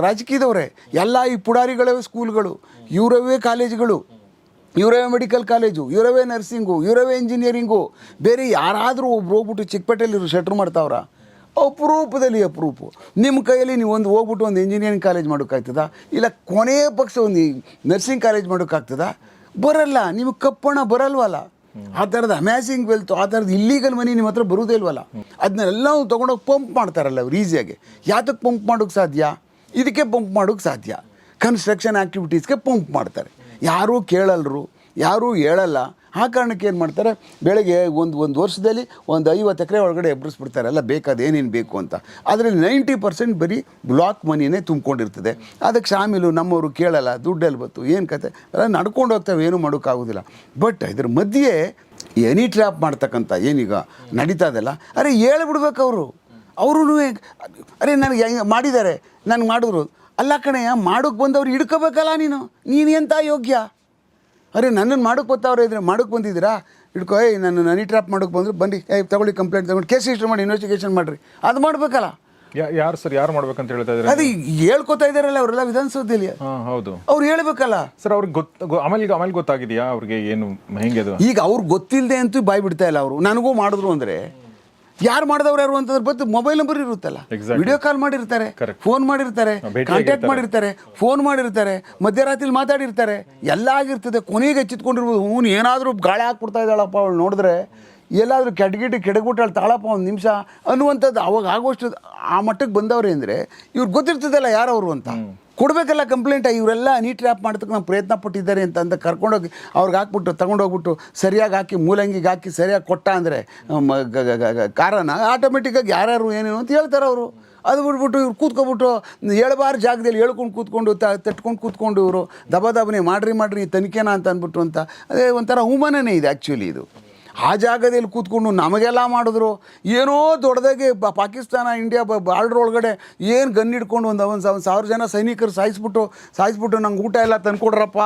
ರಾಜಕೀಯದವರೇ. ಎಲ್ಲ ಈ ಪುಡಾರಿಗಳೇ ಸ್ಕೂಲ್ಗಳು. ಇವರವೇ ಕಾಲೇಜುಗಳು. ಇವರವೇ ಮೆಡಿಕಲ್ ಕಾಲೇಜು. ಇವರವೇ ನರ್ಸಿಂಗು. ಇವರವೇ ಇಂಜಿನಿಯರಿಂಗು. ಬೇರೆ ಯಾರಾದರೂ ಒಬ್ರು ಹೋಗ್ಬಿಟ್ಟು ಚಿಕ್ಕಪೇಟೆಯಲ್ಲಿ ಶೆಟ್ರ್ ಮಾಡ್ತಾವ್ರ? ಅಪರೂಪದಲ್ಲಿ ಅಪರೂಪ. ನಿಮ್ಮ ಕೈಯಲ್ಲಿ ನೀವು ಒಂದು ಹೋಗ್ಬಿಟ್ಟು ಒಂದು ಇಂಜಿನಿಯರಿಂಗ್ ಕಾಲೇಜ್ ಮಾಡೋಕ್ಕಾಗ್ತದ? ಇಲ್ಲ ಕೊನೆಯ ಪಕ್ಷ ಒಂದು ನರ್ಸಿಂಗ್ ಕಾಲೇಜ್ ಮಾಡೋಕ್ಕಾಗ್ತದ? ಬರಲ್ಲ. ನಿಮಗೆ ಕಪ್ಪಣ ಬರಲ್ವಲ್ಲ. ಆ ಥರದ ಅಮ್ಯಾಸಿಂಗ್ ವೆಲ್ತ್ ಆ ಥರದ ಇಲ್ಲೀಗಲ್ ಮನಿ ನಿಮ್ಮ ಹತ್ರ ಬರುವುದೇ ಇಲ್ವಲ್ಲ? ಅದನ್ನೆಲ್ಲ ತೊಗೊಂಡೋಗಿ ಪಂಪ್ ಮಾಡ್ತಾರಲ್ಲ ಅವ್ರು ಈಸಿಯಾಗಿ ಯಾತಕ್ಕೆ ಪಂಪ್ ಮಾಡೋಕ್ಕೆ ಸಾಧ್ಯ? ಇದಕ್ಕೆ ಪಂಪ್ ಮಾಡೋಕ್ಕೆ ಸಾಧ್ಯ. ಕನ್ಸ್ಟ್ರಕ್ಷನ್ ಆ್ಯಕ್ಟಿವಿಟೀಸ್ಗೆ ಪಂಪ್ ಮಾಡ್ತಾರೆ. ಯಾರೂ ಕೇಳಲ್ರು, ಯಾರೂ ಹೇಳಲ್ಲ. ಆ ಕಾರಣಕ್ಕೆ ಏನು ಮಾಡ್ತಾರೆ? ಬೆಳಗ್ಗೆ ಒಂದು ಒಂದು ವರ್ಷದಲ್ಲಿ ಒಂದು ಐವತ್ತು ಎಕರೆ ಒಳಗಡೆ ಎಬ್ಬರಿಸ್ಬಿಡ್ತಾರೆ ಎಲ್ಲ ಬೇಕಾದ ಏನೇನು ಬೇಕು ಅಂತ. ಅದರಲ್ಲಿ ನೈಂಟಿ ಪರ್ಸೆಂಟ್ ಬರೀ ಬ್ಲಾಕ್ ಮನಿನೇ ತುಂಬ್ಕೊಂಡಿರ್ತದೆ. ಅದಕ್ಕೆ ಶಾಮಿಲು ನಮ್ಮವರು ಕೇಳಲ್ಲ, ದುಡ್ಡಲ್ಲಿ ಬತ್ತು. ಏನು ಕತೆ? ಅಲ್ಲ ನಡ್ಕೊಂಡು ಹೋಗ್ತವೆ, ಏನೂ ಮಾಡೋಕ್ಕಾಗೋದಿಲ್ಲ. ಬಟ್ ಇದ್ರ ಮಧ್ಯೆ ಎನಿ ಟ್ರ್ಯಾಪ್ ಮಾಡ್ತಕ್ಕಂಥ ಏನೀಗ ನಡೀತಾ ಇದೆಲ್ಲ, ಅರೆ ಹೇಳ್ಬಿಡ್ಬೇಕು ಅವರು. ಅವರು ಅರೆ ನನಗೆ ಹೆಂಗೆ ಮಾಡಿದ್ದಾರೆ, ನನಗೆ ಮಾಡಿದ್ರು. ಅಲ್ಲ ಕಣಯ್ಯ ಮಾಡೋಕ್ಕೆ ಬಂದವ್ರು ಹಿಡ್ಕೋಬೇಕಲ್ಲ ನೀನು? ನೀನು ಎಂಥ ಯೋಗ್ಯ? ಅರೆ ನನ್ನನ್ನು ಮಾಡೋಕ್ಕೆ ಬರ್ತಾವ್ರೆ ಇದ್ರೆ ಮಾಡೋಕೆ ಬಂದಿದ್ದೀರಾ? ಇಟ್ಕೋ ಏಯ್ ನಾನು ನನಿ ಟ್ರಾಪ್ ಮಾಡೋಕೆ ಬಂದ್ರು ಬನ್ನಿ ಏಯ್ ತಗೊಳ್ಳಿ ಕಂಪ್ಲೇಂಟ್ ತಗೊಂಡು ಕೇಸ್ ರಿಜಿಸ್ಟರ್ ಮಾಡಿ ಇನ್ವೆಸ್ಟಿಗೇಷನ್ ಮಾಡಿರಿ. ಅದು ಮಾಡಬೇಕಲ್ಲ? ಯಾರು ಸರ್ ಯಾರು ಮಾಡ್ಬೇಕಂತ ಹೇಳ್ತಾ ಇದ್ದಾರೆ ಅದು ಹೇಳ್ಕೊತಾ ಇದ್ದಾರಲ್ಲ ಅವರೆಲ್ಲ ವಿಧಾನಸೌಧದಲ್ಲಿ. ಹಾಂ ಹೌದು. ಅವ್ರು ಹೇಳ್ಬೇಕಲ್ಲ? ಸರ್ ಅವ್ರಿಗೆ ಗೊತ್ತು ಆಮೇಲೆ ಈಗ ಆಮೇಲೆ ಗೊತ್ತಾಗಿದೆಯಾ ಅವ್ರಿಗೆ ಏನು ಹೆಂಗೆ ಅದು? ಈಗ ಅವ್ರು ಗೊತ್ತಿಲ್ಲದೆ ಅಂತೂ ಬಾಯ್ ಬಿಡ್ತಾ ಇಲ್ಲ ಅವರು. ನನಗೂ ಮಾಡಿದ್ರು ಅಂದರೆ ಯಾರು ಮಾಡಿದವ್ರು ಯಾರು ಅಂತಂದ್ರೆ ಬಂದು ಮೊಬೈಲ್ ನಂಬರ್ ಇರುತ್ತಲ್ಲ. ವಿಡಿಯೋ ಕಾಲ್ ಮಾಡಿರ್ತಾರೆ ಫೋನ್ ಮಾಡಿರ್ತಾರೆ. ಕಾಂಟ್ಯಾಕ್ಟ್ ಮಾಡಿರ್ತಾರೆ ಫೋನ್ ಮಾಡಿರ್ತಾರೆ ಮಧ್ಯರಾತ್ರಿ ಮಾತಾಡಿರ್ತಾರೆ ಎಲ್ಲ ಆಗಿರ್ತದೆ ಕೊನೆಗೆ ಎಚ್ಚಿತ್ಕೊಂಡಿರ್ಬೋದು. ಹ್ಞೂ ಏನಾದರೂ ಗಾಳಿ ಹಾಕ್ಬಿಡ್ತಾ ಇದ್ದಾಳಪ್ಪ ಅವಳು ನೋಡಿದ್ರೆ ಎಲ್ಲಾದರೂ ಕೆಡ್ಗಿಟ್ಟು ಕೆಡಗ್ಬಿಟ್ಟಾಳು ತಾಳಪ್ಪ ಒಂದು ನಿಮಿಷ ಅನ್ನುವಂಥದ್ದು ಅವಾಗ ಆಗೋಷ್ಟು ಆ ಮಟ್ಟಕ್ಕೆ ಬಂದವ್ರೆ ಅಂದರೆ ಇವ್ರು ಗೊತ್ತಿರ್ತದಲ್ಲ ಯಾರವರು ಅಂತ. ಕೊಡಬೇಕಲ್ಲ ಕಂಪ್ಲೇಂಟ್ ಇವರೆಲ್ಲ ನೀಟ್ ಟ್ರ್ಯಾಪ್ ಮಾಡೋದಕ್ಕೆ ನಾವು ಪ್ರಯತ್ನ ಪಟ್ಟಿದ್ದಾರೆ ಅಂತ ಅಂತ ಕರ್ಕೊಂಡೋಗಿ ಅವ್ರಿಗೆ ಹಾಕ್ಬಿಟ್ಟು ತಗೊಂಡೋಗ್ಬಿಟ್ಟು ಸರಿಯಾಗಿ ಹಾಕಿ, ಮೂಲಂಗಿಗೆ ಹಾಕಿ ಸರಿಯಾಗಿ ಕೊಟ್ಟ ಅಂದರೆ ಕಾರಣ ಆಟೋಮೆಟಿಕ್ಕಾಗಿ ಯಾರ್ಯಾರು ಏನೇನು ಅಂತ ಹೇಳ್ತಾರೆ ಅವರು. ಅದು ಬಿಟ್ಬಿಟ್ಟು ಇವ್ರು ಕೂತ್ಕೊಬಿಟ್ಟು ಹೇಳಬಾರ ಜಾಗದಲ್ಲಿ ಹೇಳ್ಕೊಂಡು ಕೂತ್ಕೊಂಡು, ತ, ತಟ್ಕೊಂಡು ಕೂತ್ಕೊಂಡು ಇವರು, ದಬ ದಬನೆ ಮಾಡ್ರಿ ಮಾಡ್ರಿ ತನಿಖೆನ ಅಂತ ಅಂದ್ಬಿಟ್ಟು ಅಂತ. ಅದೇ ಒಂಥರ ಅವಮಾನನೇ ಇದೆ ಆ್ಯಕ್ಚುಲಿ ಇದು. ಆ ಜಾಗದಲ್ಲಿ ಕೂತ್ಕೊಂಡು ನಮಗೆಲ್ಲ ಮಾಡಿದ್ರು. ಏನೋ ದೊಡ್ಡದಾಗಿ ಪಾಕಿಸ್ತಾನ, ಇಂಡಿಯಾ ಬಾರ್ಡ್ರ್ ಒಳಗಡೆ ಏನು ಗನ್ ಹಿಡ್ಕೊಂಡು ಒಂದು ಒಂದು ಸಾವಿರ ಜನ ಸೈನಿಕರು ಸಾಯಿಸ್ಬಿಟ್ಟು ಸಾಯಿಸ್ಬಿಟ್ಟು ನಂಗೆ ಊಟ ಎಲ್ಲ ತಂದ್ಕೊಡ್ರಪ್ಪ.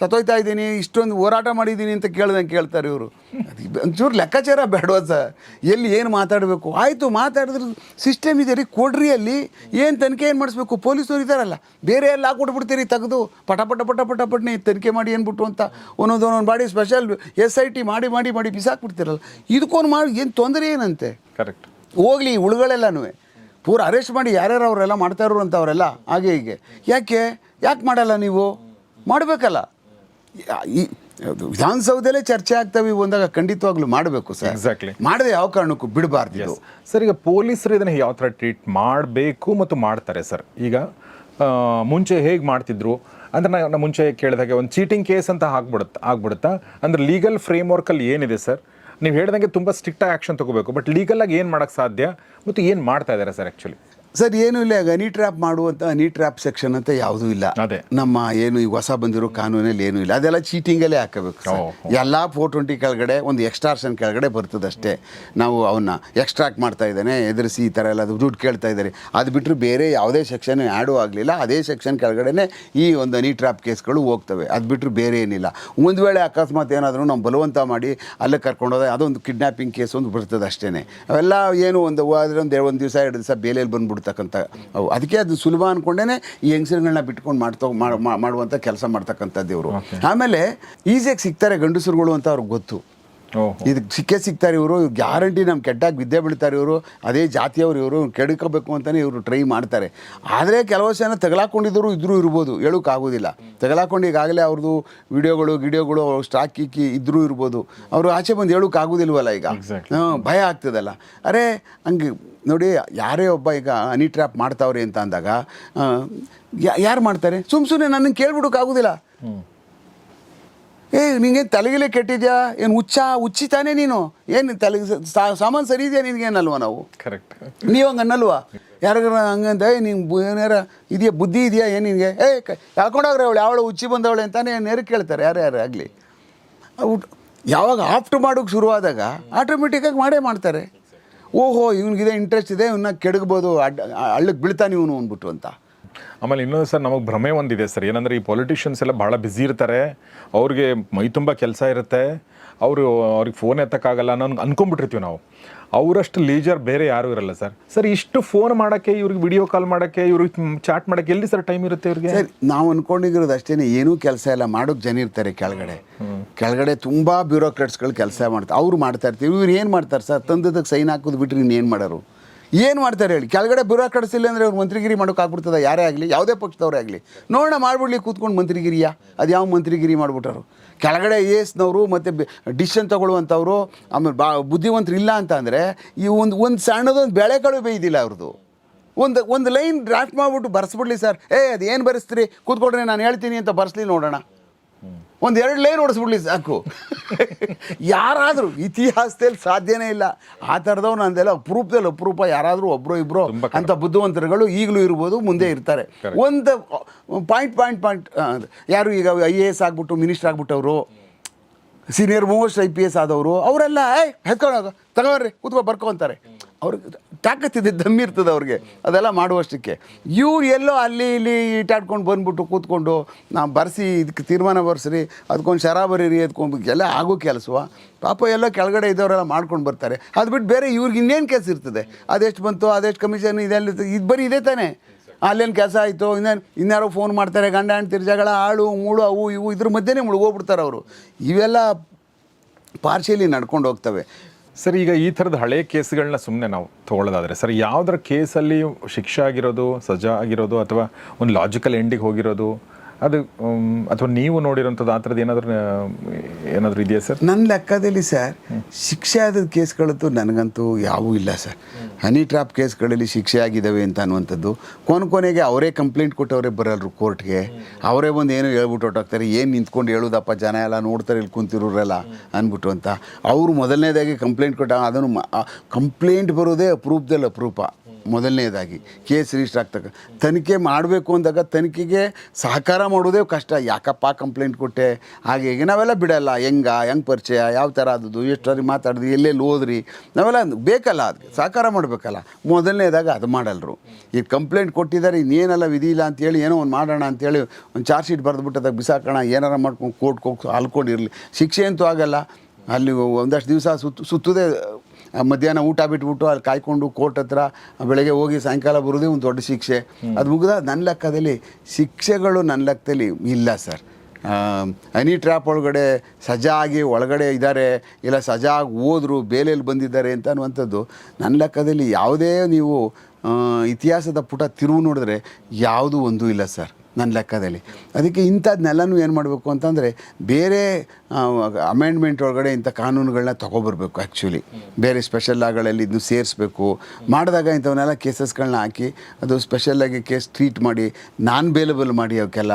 ಸತ್ತೋಯ್ತಾ ಇದ್ದೀನಿ ಇಷ್ಟೊಂದು ಹೋರಾಟ ಮಾಡಿದ್ದೀನಿ ಅಂತ ಕೇಳ್ದಂಗೆ ಕೇಳ್ತಾರೆ ಇವರು. ಅದು ಒಂಚೂರು ಲೆಕ್ಕಾಚಾರ ಬೇಡವ ಸರ್? ಎಲ್ಲಿ ಏನು ಮಾತಾಡಬೇಕು? ಆಯಿತು ಮಾತಾಡಿದ್ರೆ ಸಿಸ್ಟಮ್ ಇದೆ ರೀ ಕೊಡ್ರಿ ಅಲ್ಲಿ ಏನು ತನಿಖೆ ಏನು ಮಾಡಿಸ್ಬೇಕು? ಪೊಲೀಸರು ಇದ್ದಾರಲ್ಲ ಬೇರೆ ಎಲ್ಲ ಹಾಕ್ಬಿಟ್ಬಿಡ್ತೀರಿ ತೆಗೆದು. ಪಟ ಪಟ ಪಟ ಪಟ ಪಟ್ನೆ ತನಿಖೆ ಮಾಡಿ ಏನ್ಬಿಟ್ಟು ಅಂತ ಒಂದೊಂದು ಒಂದೊಂದು ಮಾಡಿ ಸ್ಪೆಷಲ್ ಎಸ್ ಐ ಟಿ ಮಾಡಿ ಮಾಡಿ ಮಾಡಿ ಬಿಸಾಕ್ಬಿಡ್ತೀರಲ್ಲ. ಇದಕ್ಕೊಂದು ಮಾಡಿ ಏನು ತೊಂದರೆ ಏನಂತೆ? ಕರೆಕ್ಟ್ ಹೋಗಲಿ ಉಳುಗಳೆಲ್ಲನೂ ಪೂರ ಅರೆಸ್ಟ್ ಮಾಡಿ ಯಾರ್ಯಾರು ಅವರೆಲ್ಲ ಮಾಡ್ತಾ ಇರೋರು ಅಂತ ಅವರೆಲ್ಲ ಹಾಗೆ ಹೀಗೆ. ಯಾಕೆ? ಯಾಕೆ ಮಾಡಲ್ಲ ನೀವು? ಮಾಡಬೇಕಲ್ಲ. ಈ ವಿಧಾನಸೌಧದಲ್ಲೇ ಚರ್ಚೆ ಆಗ್ತಾವೆ ಇವು ಅಂದಾಗ ಖಂಡಿತವಾಗ್ಲೂ ಮಾಡಬೇಕು ಸರ್. ಎಕ್ಸಾಕ್ಟ್ಲಿ ಮಾಡದೆ ಯಾವ ಕಾರಣಕ್ಕೂ ಬಿಡಬಾರ್ದು ಇದು. ಸರ್ ಈಗ ಪೊಲೀಸರು ಇದನ್ನು ಯಾವ ಥರ ಟ್ರೀಟ್ ಮಾಡಬೇಕು ಮತ್ತು ಮಾಡ್ತಾರೆ ಸರ್? ಈಗ ಮುಂಚೆ ಹೇಗೆ ಮಾಡ್ತಿದ್ರು? ಅಂದ್ರೆ ನಾನು ಮುಂಚೆ ಕೇಳಿದಾಗೆ ಒಂದು ಚೀಟಿಂಗ್ ಕೇಸ್ ಅಂತ ಆಗ್ಬಿಡುತ್ತೆ ಆಗ್ಬಿಡುತ್ತಾ? ಅಂದ್ರೆ ಲೀಗಲ್ ಫ್ರೇಮ್ ವರ್ಕಲ್ಲಿ ಏನಿದೆ ಸರ್? ನೀವು ಹೇಳ್ದಂಗೆ ತುಂಬ ಸ್ಟ್ರಿಕ್ಟಾಗಿ ಆ್ಯಕ್ಷನ್ ತಗೋಬೇಕು ಬಟ್ ಲೀಗಲ್ಲಾಗಿ ಏನು ಮಾಡೋಕ್ಕೆ ಸಾಧ್ಯ? ಮತ್ತು ಏನು ಮಾಡ್ತಾ ಇದ್ದಾರೆ ಸರ್ ಆ್ಯಕ್ಚುಲಿ ಸರ್ ಏನೂ ಇಲ್ಲ. ಗನಿ ಹನಿ ಟ್ರ್ಯಾಪ್ ಮಾಡುವಂಥ ಹನಿ ಟ್ರ್ಯಾಪ್ ಸೆಕ್ಷನ್ ಅಂತ ಯಾವುದೂ ಇಲ್ಲ. ಅದೇ. ನಮ್ಮ ಏನು ಈ ಹೊಸ ಬಂದಿರೋ ಕಾನೂನಲ್ಲಿ ಏನೂ ಇಲ್ಲ. ಅದೆಲ್ಲ ಚೀಟಿಂಗಲ್ಲೇ ಹಾಕಬೇಕು ಎಲ್ಲ ಫೋರ್ ಟ್ವೆಂಟಿ ಕೆಳಗಡೆ ಒಂದು ಎಕ್ಸ್ಟ್ರಾಕ್ಷನ್ ಕೆಳಗಡೆ ಬರ್ತದಷ್ಟೇ ನಾವು ಅವನ್ನ ಎಕ್ಸ್ಟ್ರಾಕ್ಟ್ ಮಾಡ್ತಾ ಇದ್ದಾನೆ ಎದುರಿಸಿ ಈ ಥರ ಎಲ್ಲ ದುಡ್ಡು ಕೇಳ್ತಾ ಇದ್ದಾರೆ. ಅದು ಬಿಟ್ಟರೆ ಬೇರೆ ಯಾವುದೇ ಸೆಕ್ಷನ್ ಆ್ಯಡೂ ಆಗಲಿಲ್ಲ. ಅದೇ ಸೆಕ್ಷನ್ ಕೆಳಗಡೆನೆ ಈ ಒಂದು ಹನಿ ಟ್ರ್ಯಾಪ್ ಕೇಸ್ಗಳು ಹೋಗ್ತವೆ. ಅದು ಬಿಟ್ಟರೆ ಬೇರೆ ಏನಿಲ್ಲ. ಒಂದು ವೇಳೆ ಅಕಸ್ಮಾತ್ ಏನಾದರೂ ನಾವು ಬಲವಂತ ಮಾಡಿ ಅಲ್ಲೇ ಕರ್ಕೊಂಡೋದ ಅದೊಂದು ಕಿಡ್ನಾಪಿಂಗ್ ಕೇಸ್ ಒಂದು ಬರ್ತದೆ ಅಷ್ಟೇ ಅವೆಲ್ಲ ಏನು ಒಂದು ಅದರೊಂದು ಒಂದು ದಿವಸ ಎರಡು ದಿವಸ ಬೇಲೆಯಲ್ಲಿ ಬಂದ್ಬಿಡ್ತಕ್ಕಂಥ ಅವು. ಅದಕ್ಕೆ ಅದು ಸುಲಭ ಅಂದ್ಕೊಂಡೇ ಈ ಹೆಂಗಸರುಗಳನ್ನ ಬಿಟ್ಕೊಂಡು ಮಾಡ್ತಾ ಮಾಡುವಂಥ ಕೆಲಸ ಮಾಡ್ತಕ್ಕಂಥದ್ದು ಇವರು ಆಮೇಲೆ ಈಸಿಯಾಗಿ ಸಿಗ್ತಾರೆ ಗಂಡಸರುಗಳು ಅಂತ ಅವ್ರಿಗೆ ಗೊತ್ತು. ಇದಕ್ಕೆ ಸಿಕ್ಕೇ ಸಿಗ್ತಾರೆ ಇವರು ಗ್ಯಾರಂಟಿ ನಮ್ಮ ಕೆಟ್ಟಾಗಿ ವಿದ್ಯೆ ಬೀಳ್ತಾರೆ ಇವರು ಅದೇ ಜಾತಿಯವರು ಇವರು ಕೆಡ್ಕೋಬೇಕು ಅಂತಲೇ ಇವರು ಟ್ರೈ ಮಾಡ್ತಾರೆ. ಆದರೆ ಕೆಲವು ಜನ ತಗಲಾಕೊಂಡಿದ್ರು ಇದ್ರೂ ಇರ್ಬೋದು ಹೇಳೋಕ್ಕಾಗೋದಿಲ್ಲ ತಗಲಾಕೊಂಡು ಈಗಾಗಲೇ ಅವ್ರದ್ದು ವಿಡಿಯೋಗಳು ಗಿಡಿಯೋಗಳು ಅವ್ರು ಸ್ಟಾಕ್ ಇಕ್ಕಿ ಇದ್ರೂ ಇರ್ಬೋದು. ಅವರು ಆಚೆ ಬಂದು ಹೇಳೋಕ್ಕಾಗೋದಿಲ್ವಲ್ಲ ಈಗ? ಭಯ ಆಗ್ತದಲ್ಲ. ಅರೆ ಹಂಗೆ ನೋಡಿ ಯಾರೇ ಒಬ್ಬ ಈಗ ಹನಿ ಟ್ರ್ಯಾಪ್ ಮಾಡ್ತಾವ್ರೆ ಅಂತ ಅಂದಾಗ ಯಾರು ಮಾಡ್ತಾರೆ? ಸುಮ್ಮ ಸುಮ್ಮನೆ ನನಗೆ ಕೇಳ್ಬಿಡೋಕ್ಕಾಗೋದಿಲ್ಲ ಏ ನಿಂಗೇನು ತಲೆಗಿಲೆ ಕೆಟ್ಟಿದ್ಯಾ? ಏನು ಹುಚ್ಚ ಹುಚ್ಚಿ ತಾನೇ ನೀನು? ಏನು ತಲೆಗೆ ಸಾಮಾನು ಸರಿ ಇದೆಯಾ ನಿನಗೇನಲ್ವ ನಾವು? ಕರೆಕ್ಟ್ ನೀವು ಹಂಗೆ ಅನ್ನಲ್ವಾ? ಯಾರಿಗಾರ ಹಂಗಂತ ಏ ನಿಂಗೆ ಏನಾರ ಇದೆಯಾ ಬುದ್ಧಿ ಇದೆಯಾ ಏನು ನಿನಗೆ? ಏ ಕಳ್ಕೊಂಡೋಗ್ರೆ ಅವಳು ಯಾವಳು ಹುಚ್ಚಿ ಬಂದವಳೆ ಅಂತಾನೆ ನೇರ ಕೇಳ್ತಾರೆ? ಯಾರು ಯಾರು ಆಗಲಿ? ಯಾವಾಗ ಆಫ್ಟ್ ಮಾಡೋಕ್ಕೆ ಶುರುವಾದಾಗ ಆಟೋಮೆಟಿಕ್ಕಾಗಿ ಮಾಡೇ ಮಾಡ್ತಾರೆ. ಓಹೋ, ಇವನಿಗಿದೆ ಇಂಟ್ರೆಸ್ಟ್ ಇದೆ ಇವನ್ನ ಕೆಡಗ್ಬೋದು ಅಡ್ಡ ಹಳ್ಳಕ್ಕೆ ಬೀಳ್ತಾನೆ ಇವನು ಅಂದ್ಬಿಟ್ಟು ಅಂತ. ಆಮೇಲೆ ಇನ್ನೊಂದು ಸರ್, ನಮಗೆ ಭ್ರಮೆ ಒಂದಿದೆ ಸರ್. ಏನಂದರೆ, ಈ ಪೊಲಿಟಿಷಿಯನ್ಸ್ ಎಲ್ಲ ಭಾಳ ಬ್ಯುಸಿ ಇರ್ತಾರೆ. ಅವ್ರಿಗೆ ಮೈ ತುಂಬ ಕೆಲಸ ಇರುತ್ತೆ. ಅವರು, ಅವ್ರಿಗೆ ಫೋನ್ ಎತ್ತಕ್ಕಾಗಲ್ಲ ಅನ್ನೋ ಅಂದ್ಕೊಂಡ್ಬಿಟ್ಟಿರ್ತೀವಿ ನಾವು. ಅವರಷ್ಟು ಲೀಜರ್ ಬೇರೆ ಯಾರೂ ಇರಲ್ಲ ಸರ್. ಸರ್, ಇಷ್ಟು ಫೋನ್ ಮಾಡೋಕ್ಕೆ, ಇವ್ರಿಗೆ ವಿಡಿಯೋ ಕಾಲ್ ಮಾಡೋಕ್ಕೆ, ಇವ್ರಿಗೆ ಚಾಟ್ ಮಾಡೋಕ್ಕೆ ಎಲ್ಲಿ ಸರ್ ಟೈಮ್ ಇರುತ್ತೆ ಇವ್ರಿಗೆ? ಸರ್, ನಾವು ಅಂದ್ಕೊಂಡಿರೋದು ಅಷ್ಟೇ ಏನೂ ಕೆಲಸ ಇಲ್ಲ ಮಾಡೋಕ್ಕೆ ಜನ ಇರ್ತಾರೆ ಕೆಳಗಡೆ. ಕೆಳಗಡೆ ತುಂಬ ಬ್ಯೂರೋಕ್ರಾಟ್ಸ್ಗಳು ಕೆಲಸ ಮಾಡ್ತಾರೆ ಅವ್ರು ಮಾಡ್ತಾ ಇರ್ತೀವಿ ಇವ್ರು ಏನು ಮಾಡ್ತಾರೆ ಸರ್? ತಂದದಕ್ಕೆ ಸೈನ್ ಹಾಕೋದು ಬಿಟ್ಟರೆ ಇನ್ನೇನು ಮಾಡೋರು? ಏನು ಮಾಡ್ತಾರೆ ಹೇಳಿ? ಕೆಳಗಡೆ ಬ್ಯೂರೋಕ್ರಾಟ್ಸ್ ಇಲ್ಲ ಅಂದರೆ ಅವ್ರು ಮಂತ್ರಿಗಿರಿ ಮಾಡೋಕ್ಕಾಗ್ಬಿಡ್ತದ ಯಾರೇ ಆಗಲಿ, ಯಾವುದೇ ಪಕ್ಷದವರೇ ಆಗಲಿ. ನೋಡೋಣ, ಮಾಡ್ಬಿಡ್ಲಿ, ಕೂತ್ಕೊಂಡು ಮಂತ್ರಿಗಿರಿಯಾ? ಅದು ಯಾವ ಮಂತ್ರಿಗಿರಿ ಮಾಡ್ಬಿಟ್ಟಾರು? ಕೆಳಗಡೆ ಎ ಎಸ್ನವರು ಮತ್ತು ಡಿಸಿಷನ್ ತೊಗೊಳ್ಳುವಂಥವ್ರು, ಆಮೇಲೆ ಬಾ ಬುದ್ಧಿವಂತರು ಇಲ್ಲ ಅಂತ ಅಂದರೆ ಈ ಒಂದು ಒಂದು ಸಣ್ಣದೊಂದು ಬೆಳೆಗಳು ಬೇಯ್ದಿಲ್ಲ ಅವ್ರದ್ದು ಒಂದು ಒಂದು ಲೈನ್ ಡ್ರಾಫ್ಟ್ ಮಾಡಿಬಿಟ್ಟು ಬರ್ಸ್ಬಿಡ್ಲಿ ಸರ್. ಏ ಅದು ಏನು ಬರೆಸ್ತೀರಿ? ಕೂತ್ಕೊಡ್ರಿ ನಾನು ಹೇಳ್ತೀನಿ ಅಂತ ಬರ್ಸ್ಲಿ ನೋಡೋಣ. ಒಂದು ಎರಡು ಲೈನ್ ಓಡಿಸ್ಬಿಡ್ಲಿ ಸಾಕು. ಯಾರಾದರೂ ಇತಿಹಾಸದಲ್ಲಿ ಸಾಧ್ಯನೇ ಇಲ್ಲ. ಆ ಥರದವ್ ನಂದೆಲ್ಲ ಅಪರೂಪದಲ್ಲಿ ಅಪರೂಪ. ಯಾರಾದರೂ ಒಬ್ಬರು ಇಬ್ಬರು ಅಂಥ ಬುದ್ಧಿವಂತರುಗಳು ಈಗಲೂ ಇರ್ಬೋದು ಮುಂದೆ ಇರ್ತಾರೆ. ಒಂದು ಪಾಯಿಂಟ್ ಪಾಯಿಂಟ್ ಪಾಯಿಂಟ್ ಯಾರು ಈಗ ಐ ಎ ಎಸ್ ಆಗ್ಬಿಟ್ಟು minister ಆಗ್ಬಿಟ್ಟವರು senior most I P S ಆದವರು ಅವರೆಲ್ಲ ಏಯ್ ಹೆತ್ಕೊಂಡು ತಗೋರಿ ಕೂತ್ಕೊ ಬರ್ಕೊ ಅಂತಾರೆ. ಅವ್ರಿಗೆ ತಾಕತ್ತಿದೆ ದಮ್ಮಿ ಇರ್ತದೆ ಅವ್ರಿಗೆ. ಅದೆಲ್ಲ ಮಾಡುವಷ್ಟಕ್ಕೆ. ಇವ್ರು ಎಲ್ಲೋ ಅಲ್ಲಿ ಇಲ್ಲಿ ಈಟಾಡ್ಕೊಂಡು ಬಂದ್ಬಿಟ್ಟು ಕೂತ್ಕೊಂಡು ನಾವು ಬರೆಸಿ ಇದಕ್ಕೆ ತೀರ್ಮಾನ ಬರ್ಸ್ರಿ ಅದಕ್ಕೊಂದು ಶರಾಬರಿ ಬರೀರಿ ಅದ್ಕೊಂಡು ಎಲ್ಲ ಆಗೋ ಕೆಲಸವ? ಪಾಪ ಎಲ್ಲ ಕೆಳಗಡೆ ಇದ್ದವರೆಲ್ಲ ಮಾಡ್ಕೊಂಡು ಬರ್ತಾರೆ. ಅದು ಬಿಟ್ಟು ಬೇರೆ ಇವ್ರಿಗೆ ಇನ್ನೇನು ಕೆಲಸ ಇರ್ತದೆ? ಅದೆಷ್ಟು ಬಂತು, ಅದೆಷ್ಟು ಕಮಿಷನ್ ಇದೆಲ್ಲ ಇದು ಬರೀ ಇದೆ ತಾನೆ. ಅಲ್ಲೇನು ಕೆಲಸ ಆಯಿತು, ಇನ್ನೇನು ಇನ್ಯಾರೋ ಫೋನ್ ಮಾಡ್ತಾರೆ, ಗಂಡ ಹೆಂಡ್ತಿರ್ ಜಗಳ, ಆಳು, ಮೂಳು, ಅವು, ಇವು ಇದ್ರ ಮಧ್ಯೆನೇ ಮುಳುಗೋಗ್ಬಿಡ್ತಾರೆ ಅವರು. ಇವೆಲ್ಲ ಪಾರ್ಶಿಯಲಿ ನಡ್ಕೊಂಡು ಹೋಗ್ತವೆ. ಸರ್, ಈಗ ಈ ಥರದ ಹಳೆ ಕೇಸ್ಗಳನ್ನ ಸುಮ್ಮನೆ ನಾವು ತಗೊಳ್ಳೋದಾದ್ರೆ, ಸರ್, ಯಾವ್ದಾರ ಕೇಸಲ್ಲಿ ಶಿಕ್ಷೆ ಆಗಿರೋದು, ಸಜಾ ಆಗಿರೋದು ಅಥವಾ ಒಂದು ಲಾಜಿಕಲ್ ಎಂಡಿಗೆ ಹೋಗಿರೋದು ಅದು ಅಥವಾ ನೀವು ನೋಡಿರೋಂಥದ್ದು ಆ ಥರದ್ದು ಏನಾದರೂ ಏನಾದರೂ ಇದೆಯಾ ಸರ್? ನನ್ನ ಲೆಕ್ಕದಲ್ಲಿ ಸರ್, ಶಿಕ್ಷೆ ಆದ ಕೇಸ್ಗಳಂತೂ ನನಗಂತೂ ಯಾವೂ ಇಲ್ಲ ಸರ್. ಹನಿ ಟ್ರಾಪ್ ಕೇಸ್ಗಳಲ್ಲಿ ಶಿಕ್ಷೆ ಆಗಿದ್ದಾವೆ ಅಂತ ಅನ್ನುವಂಥದ್ದು, ಕೊನೆ ಕೊನೆಗೆ ಅವರೇ ಕಂಪ್ಲೇಂಟ್ ಕೊಟ್ಟವರೇ ಬರಲ್ರು ಕೋರ್ಟ್ಗೆ. ಅವರೇ ಬಂದು ಏನು ಹೇಳ್ಬಿಟ್ಟು ಹೊಟ್ಟೋಗ್ತಾರೆ ಏನು ನಿಂತ್ಕೊಂಡು ಹೇಳೋದಪ್ಪ ಜನ ಎಲ್ಲ ನೋಡ್ತಾರೆ ಇಲ್ಲಿ ಕುಂತಿರೋರೆಲ್ಲ ಅಂದ್ಬಿಟ್ಟು ಅಂತ. ಅವರು ಮೊದಲನೇದಾಗಿ ಕಂಪ್ಲೇಂಟ್ ಕೊಟ್ಟ, ಅದನ್ನು ಕಂಪ್ಲೇಂಟ್ ಬರೋದೇ ಅಪ್ರೂಪ್ದಲ್ಲಿ ಅಪರೂಪ. ಮೊದಲನೇದಾಗಿ ಕೇಸ್ ರಿಜಿಸ್ಟರ್ ಆಗ್ತಕ್ಕ ತನಿಖೆ ಮಾಡಬೇಕು ಅಂದಾಗ ತನಿಖೆಗೆ ಸಹಕಾರ ಮಾಡೋದೇ ಕಷ್ಟ. ಯಾಕಪ್ಪ ಕಂಪ್ಲೇಂಟ್ ಕೊಟ್ಟೆ? ಹಾಗೆ ಹೀಗೆ. ನಾವೆಲ್ಲ ಬಿಡಲ್ಲ. ಹೆಂಗ? ಹೆಂಗೆ ಪರಿಚಯ? ಯಾವ ಥರ ಆದದ್ದು? ಎಷ್ಟು ಸಾರಿ ಎಲ್ಲೆಲ್ಲಿ ಹೋದ್ರಿ? ನಾವೆಲ್ಲ ಬೇಕಲ್ಲ ಅದಕ್ಕೆ ಸಹಕಾರ ಮಾಡಬೇಕಲ್ಲ. ಮೊದಲನೇದಾಗ ಅದು ಮಾಡಲ್ರು. ಈಗ ಕಂಪ್ಲೇಂಟ್ ಕೊಟ್ಟಿದ್ದಾರೆ, ಇನ್ನೇನೆಲ್ಲ ವಿಧಿ ಇಲ್ಲ ಅಂತೇಳಿ ಏನೋ ಒಂದು ಮಾಡೋಣ ಅಂತೇಳಿ ಒಂದು ಚಾರ್ಜ್ ಶೀಟ್ ಬರೆದ್ಬಿಟ್ಟು ಅದಕ್ಕೆ ಬಿಸಾಕೋಣ, ಏನಾರ ಮಾಡ್ಕೊಂಡು ಕೋರ್ಟ್ಗೆ ಹೋಗಿ ಅಲ್ಕೊಂಡಿರಲಿ. ಶಿಕ್ಷೆ ಅಂತೂ ಆಗಲ್ಲ. ಅಲ್ಲಿ ಒಂದಷ್ಟು ದಿವಸ ಸುತ್ತು, ಸುತ್ತದೇ ಮಧ್ಯಾಹ್ನ ಊಟ ಬಿಟ್ಬಿಟ್ಟು ಅಲ್ಲಿ ಕಾಯ್ಕೊಂಡು ಕೋರ್ಟ್ ಹತ್ರ ಬೆಳಗ್ಗೆ ಹೋಗಿ ಸಾಯಂಕಾಲ ಬರೋದೇ ಒಂದು ದೊಡ್ಡ ಶಿಕ್ಷೆ. ಅದು ಮುಗಿದ ನನ್ನ ಲೆಕ್ಕದಲ್ಲಿ ಶಿಕ್ಷೆಗಳು ನನ್ನ ಲೆಕ್ಕದಲ್ಲಿ ಇಲ್ಲ ಸರ್. ಹನಿ ಟ್ರ್ಯಾಪ್ ಒಳಗಡೆ ಸಜಾ ಆಗಿ ಒಳಗಡೆ ಇದ್ದಾರೆ, ಇಲ್ಲ ಸಜಾ ಆಗಿ ಹೋದ್ರು ಬೇಲೆಯಲ್ಲಿ ಬಂದಿದ್ದಾರೆ ಅಂತ ಅನ್ನುವಂಥದ್ದು ನನ್ನ ಲೆಕ್ಕದಲ್ಲಿ ಯಾವುದೇ ನೀವು ಇತಿಹಾಸದ ಪುಟ ತಿರುವು ನೋಡಿದ್ರೆ ಯಾವುದೂ ಒಂದೂ ಇಲ್ಲ ಸರ್ ನನ್ನ ಲೆಕ್ಕದಲ್ಲಿ. ಅದಕ್ಕೆ ಇಂಥದ್ದನ್ನೆಲ್ಲನೂ ಏನು ಮಾಡಬೇಕು ಅಂತಂದರೆ ಬೇರೆ ಅಮೆಂಡ್ಮೆಂಟ್ ಒಳಗಡೆ ಇಂಥ ಕಾನೂನುಗಳನ್ನ ತೊಗೊಬರ್ಬೇಕು ಆ್ಯಕ್ಚುಲಿ ಬೇರೆ ಸ್ಪೆಷಲ್ ಲಾಗಳಲ್ಲಿ ಇದನ್ನು ಸೇರಿಸ್ಬೇಕು. ಮಾಡಿದಾಗ ಇಂಥವನ್ನೆಲ್ಲ ಕೇಸಸ್ಗಳನ್ನ ಹಾಕಿ ಅದು ಸ್ಪೆಷಲಾಗಿ ಕೇಸ್ ಟ್ರೀಟ್ ಮಾಡಿ ನಾನ್ ಬೇಲಬಲ್ ಮಾಡಿ ಅವಕ್ಕೆಲ್ಲ.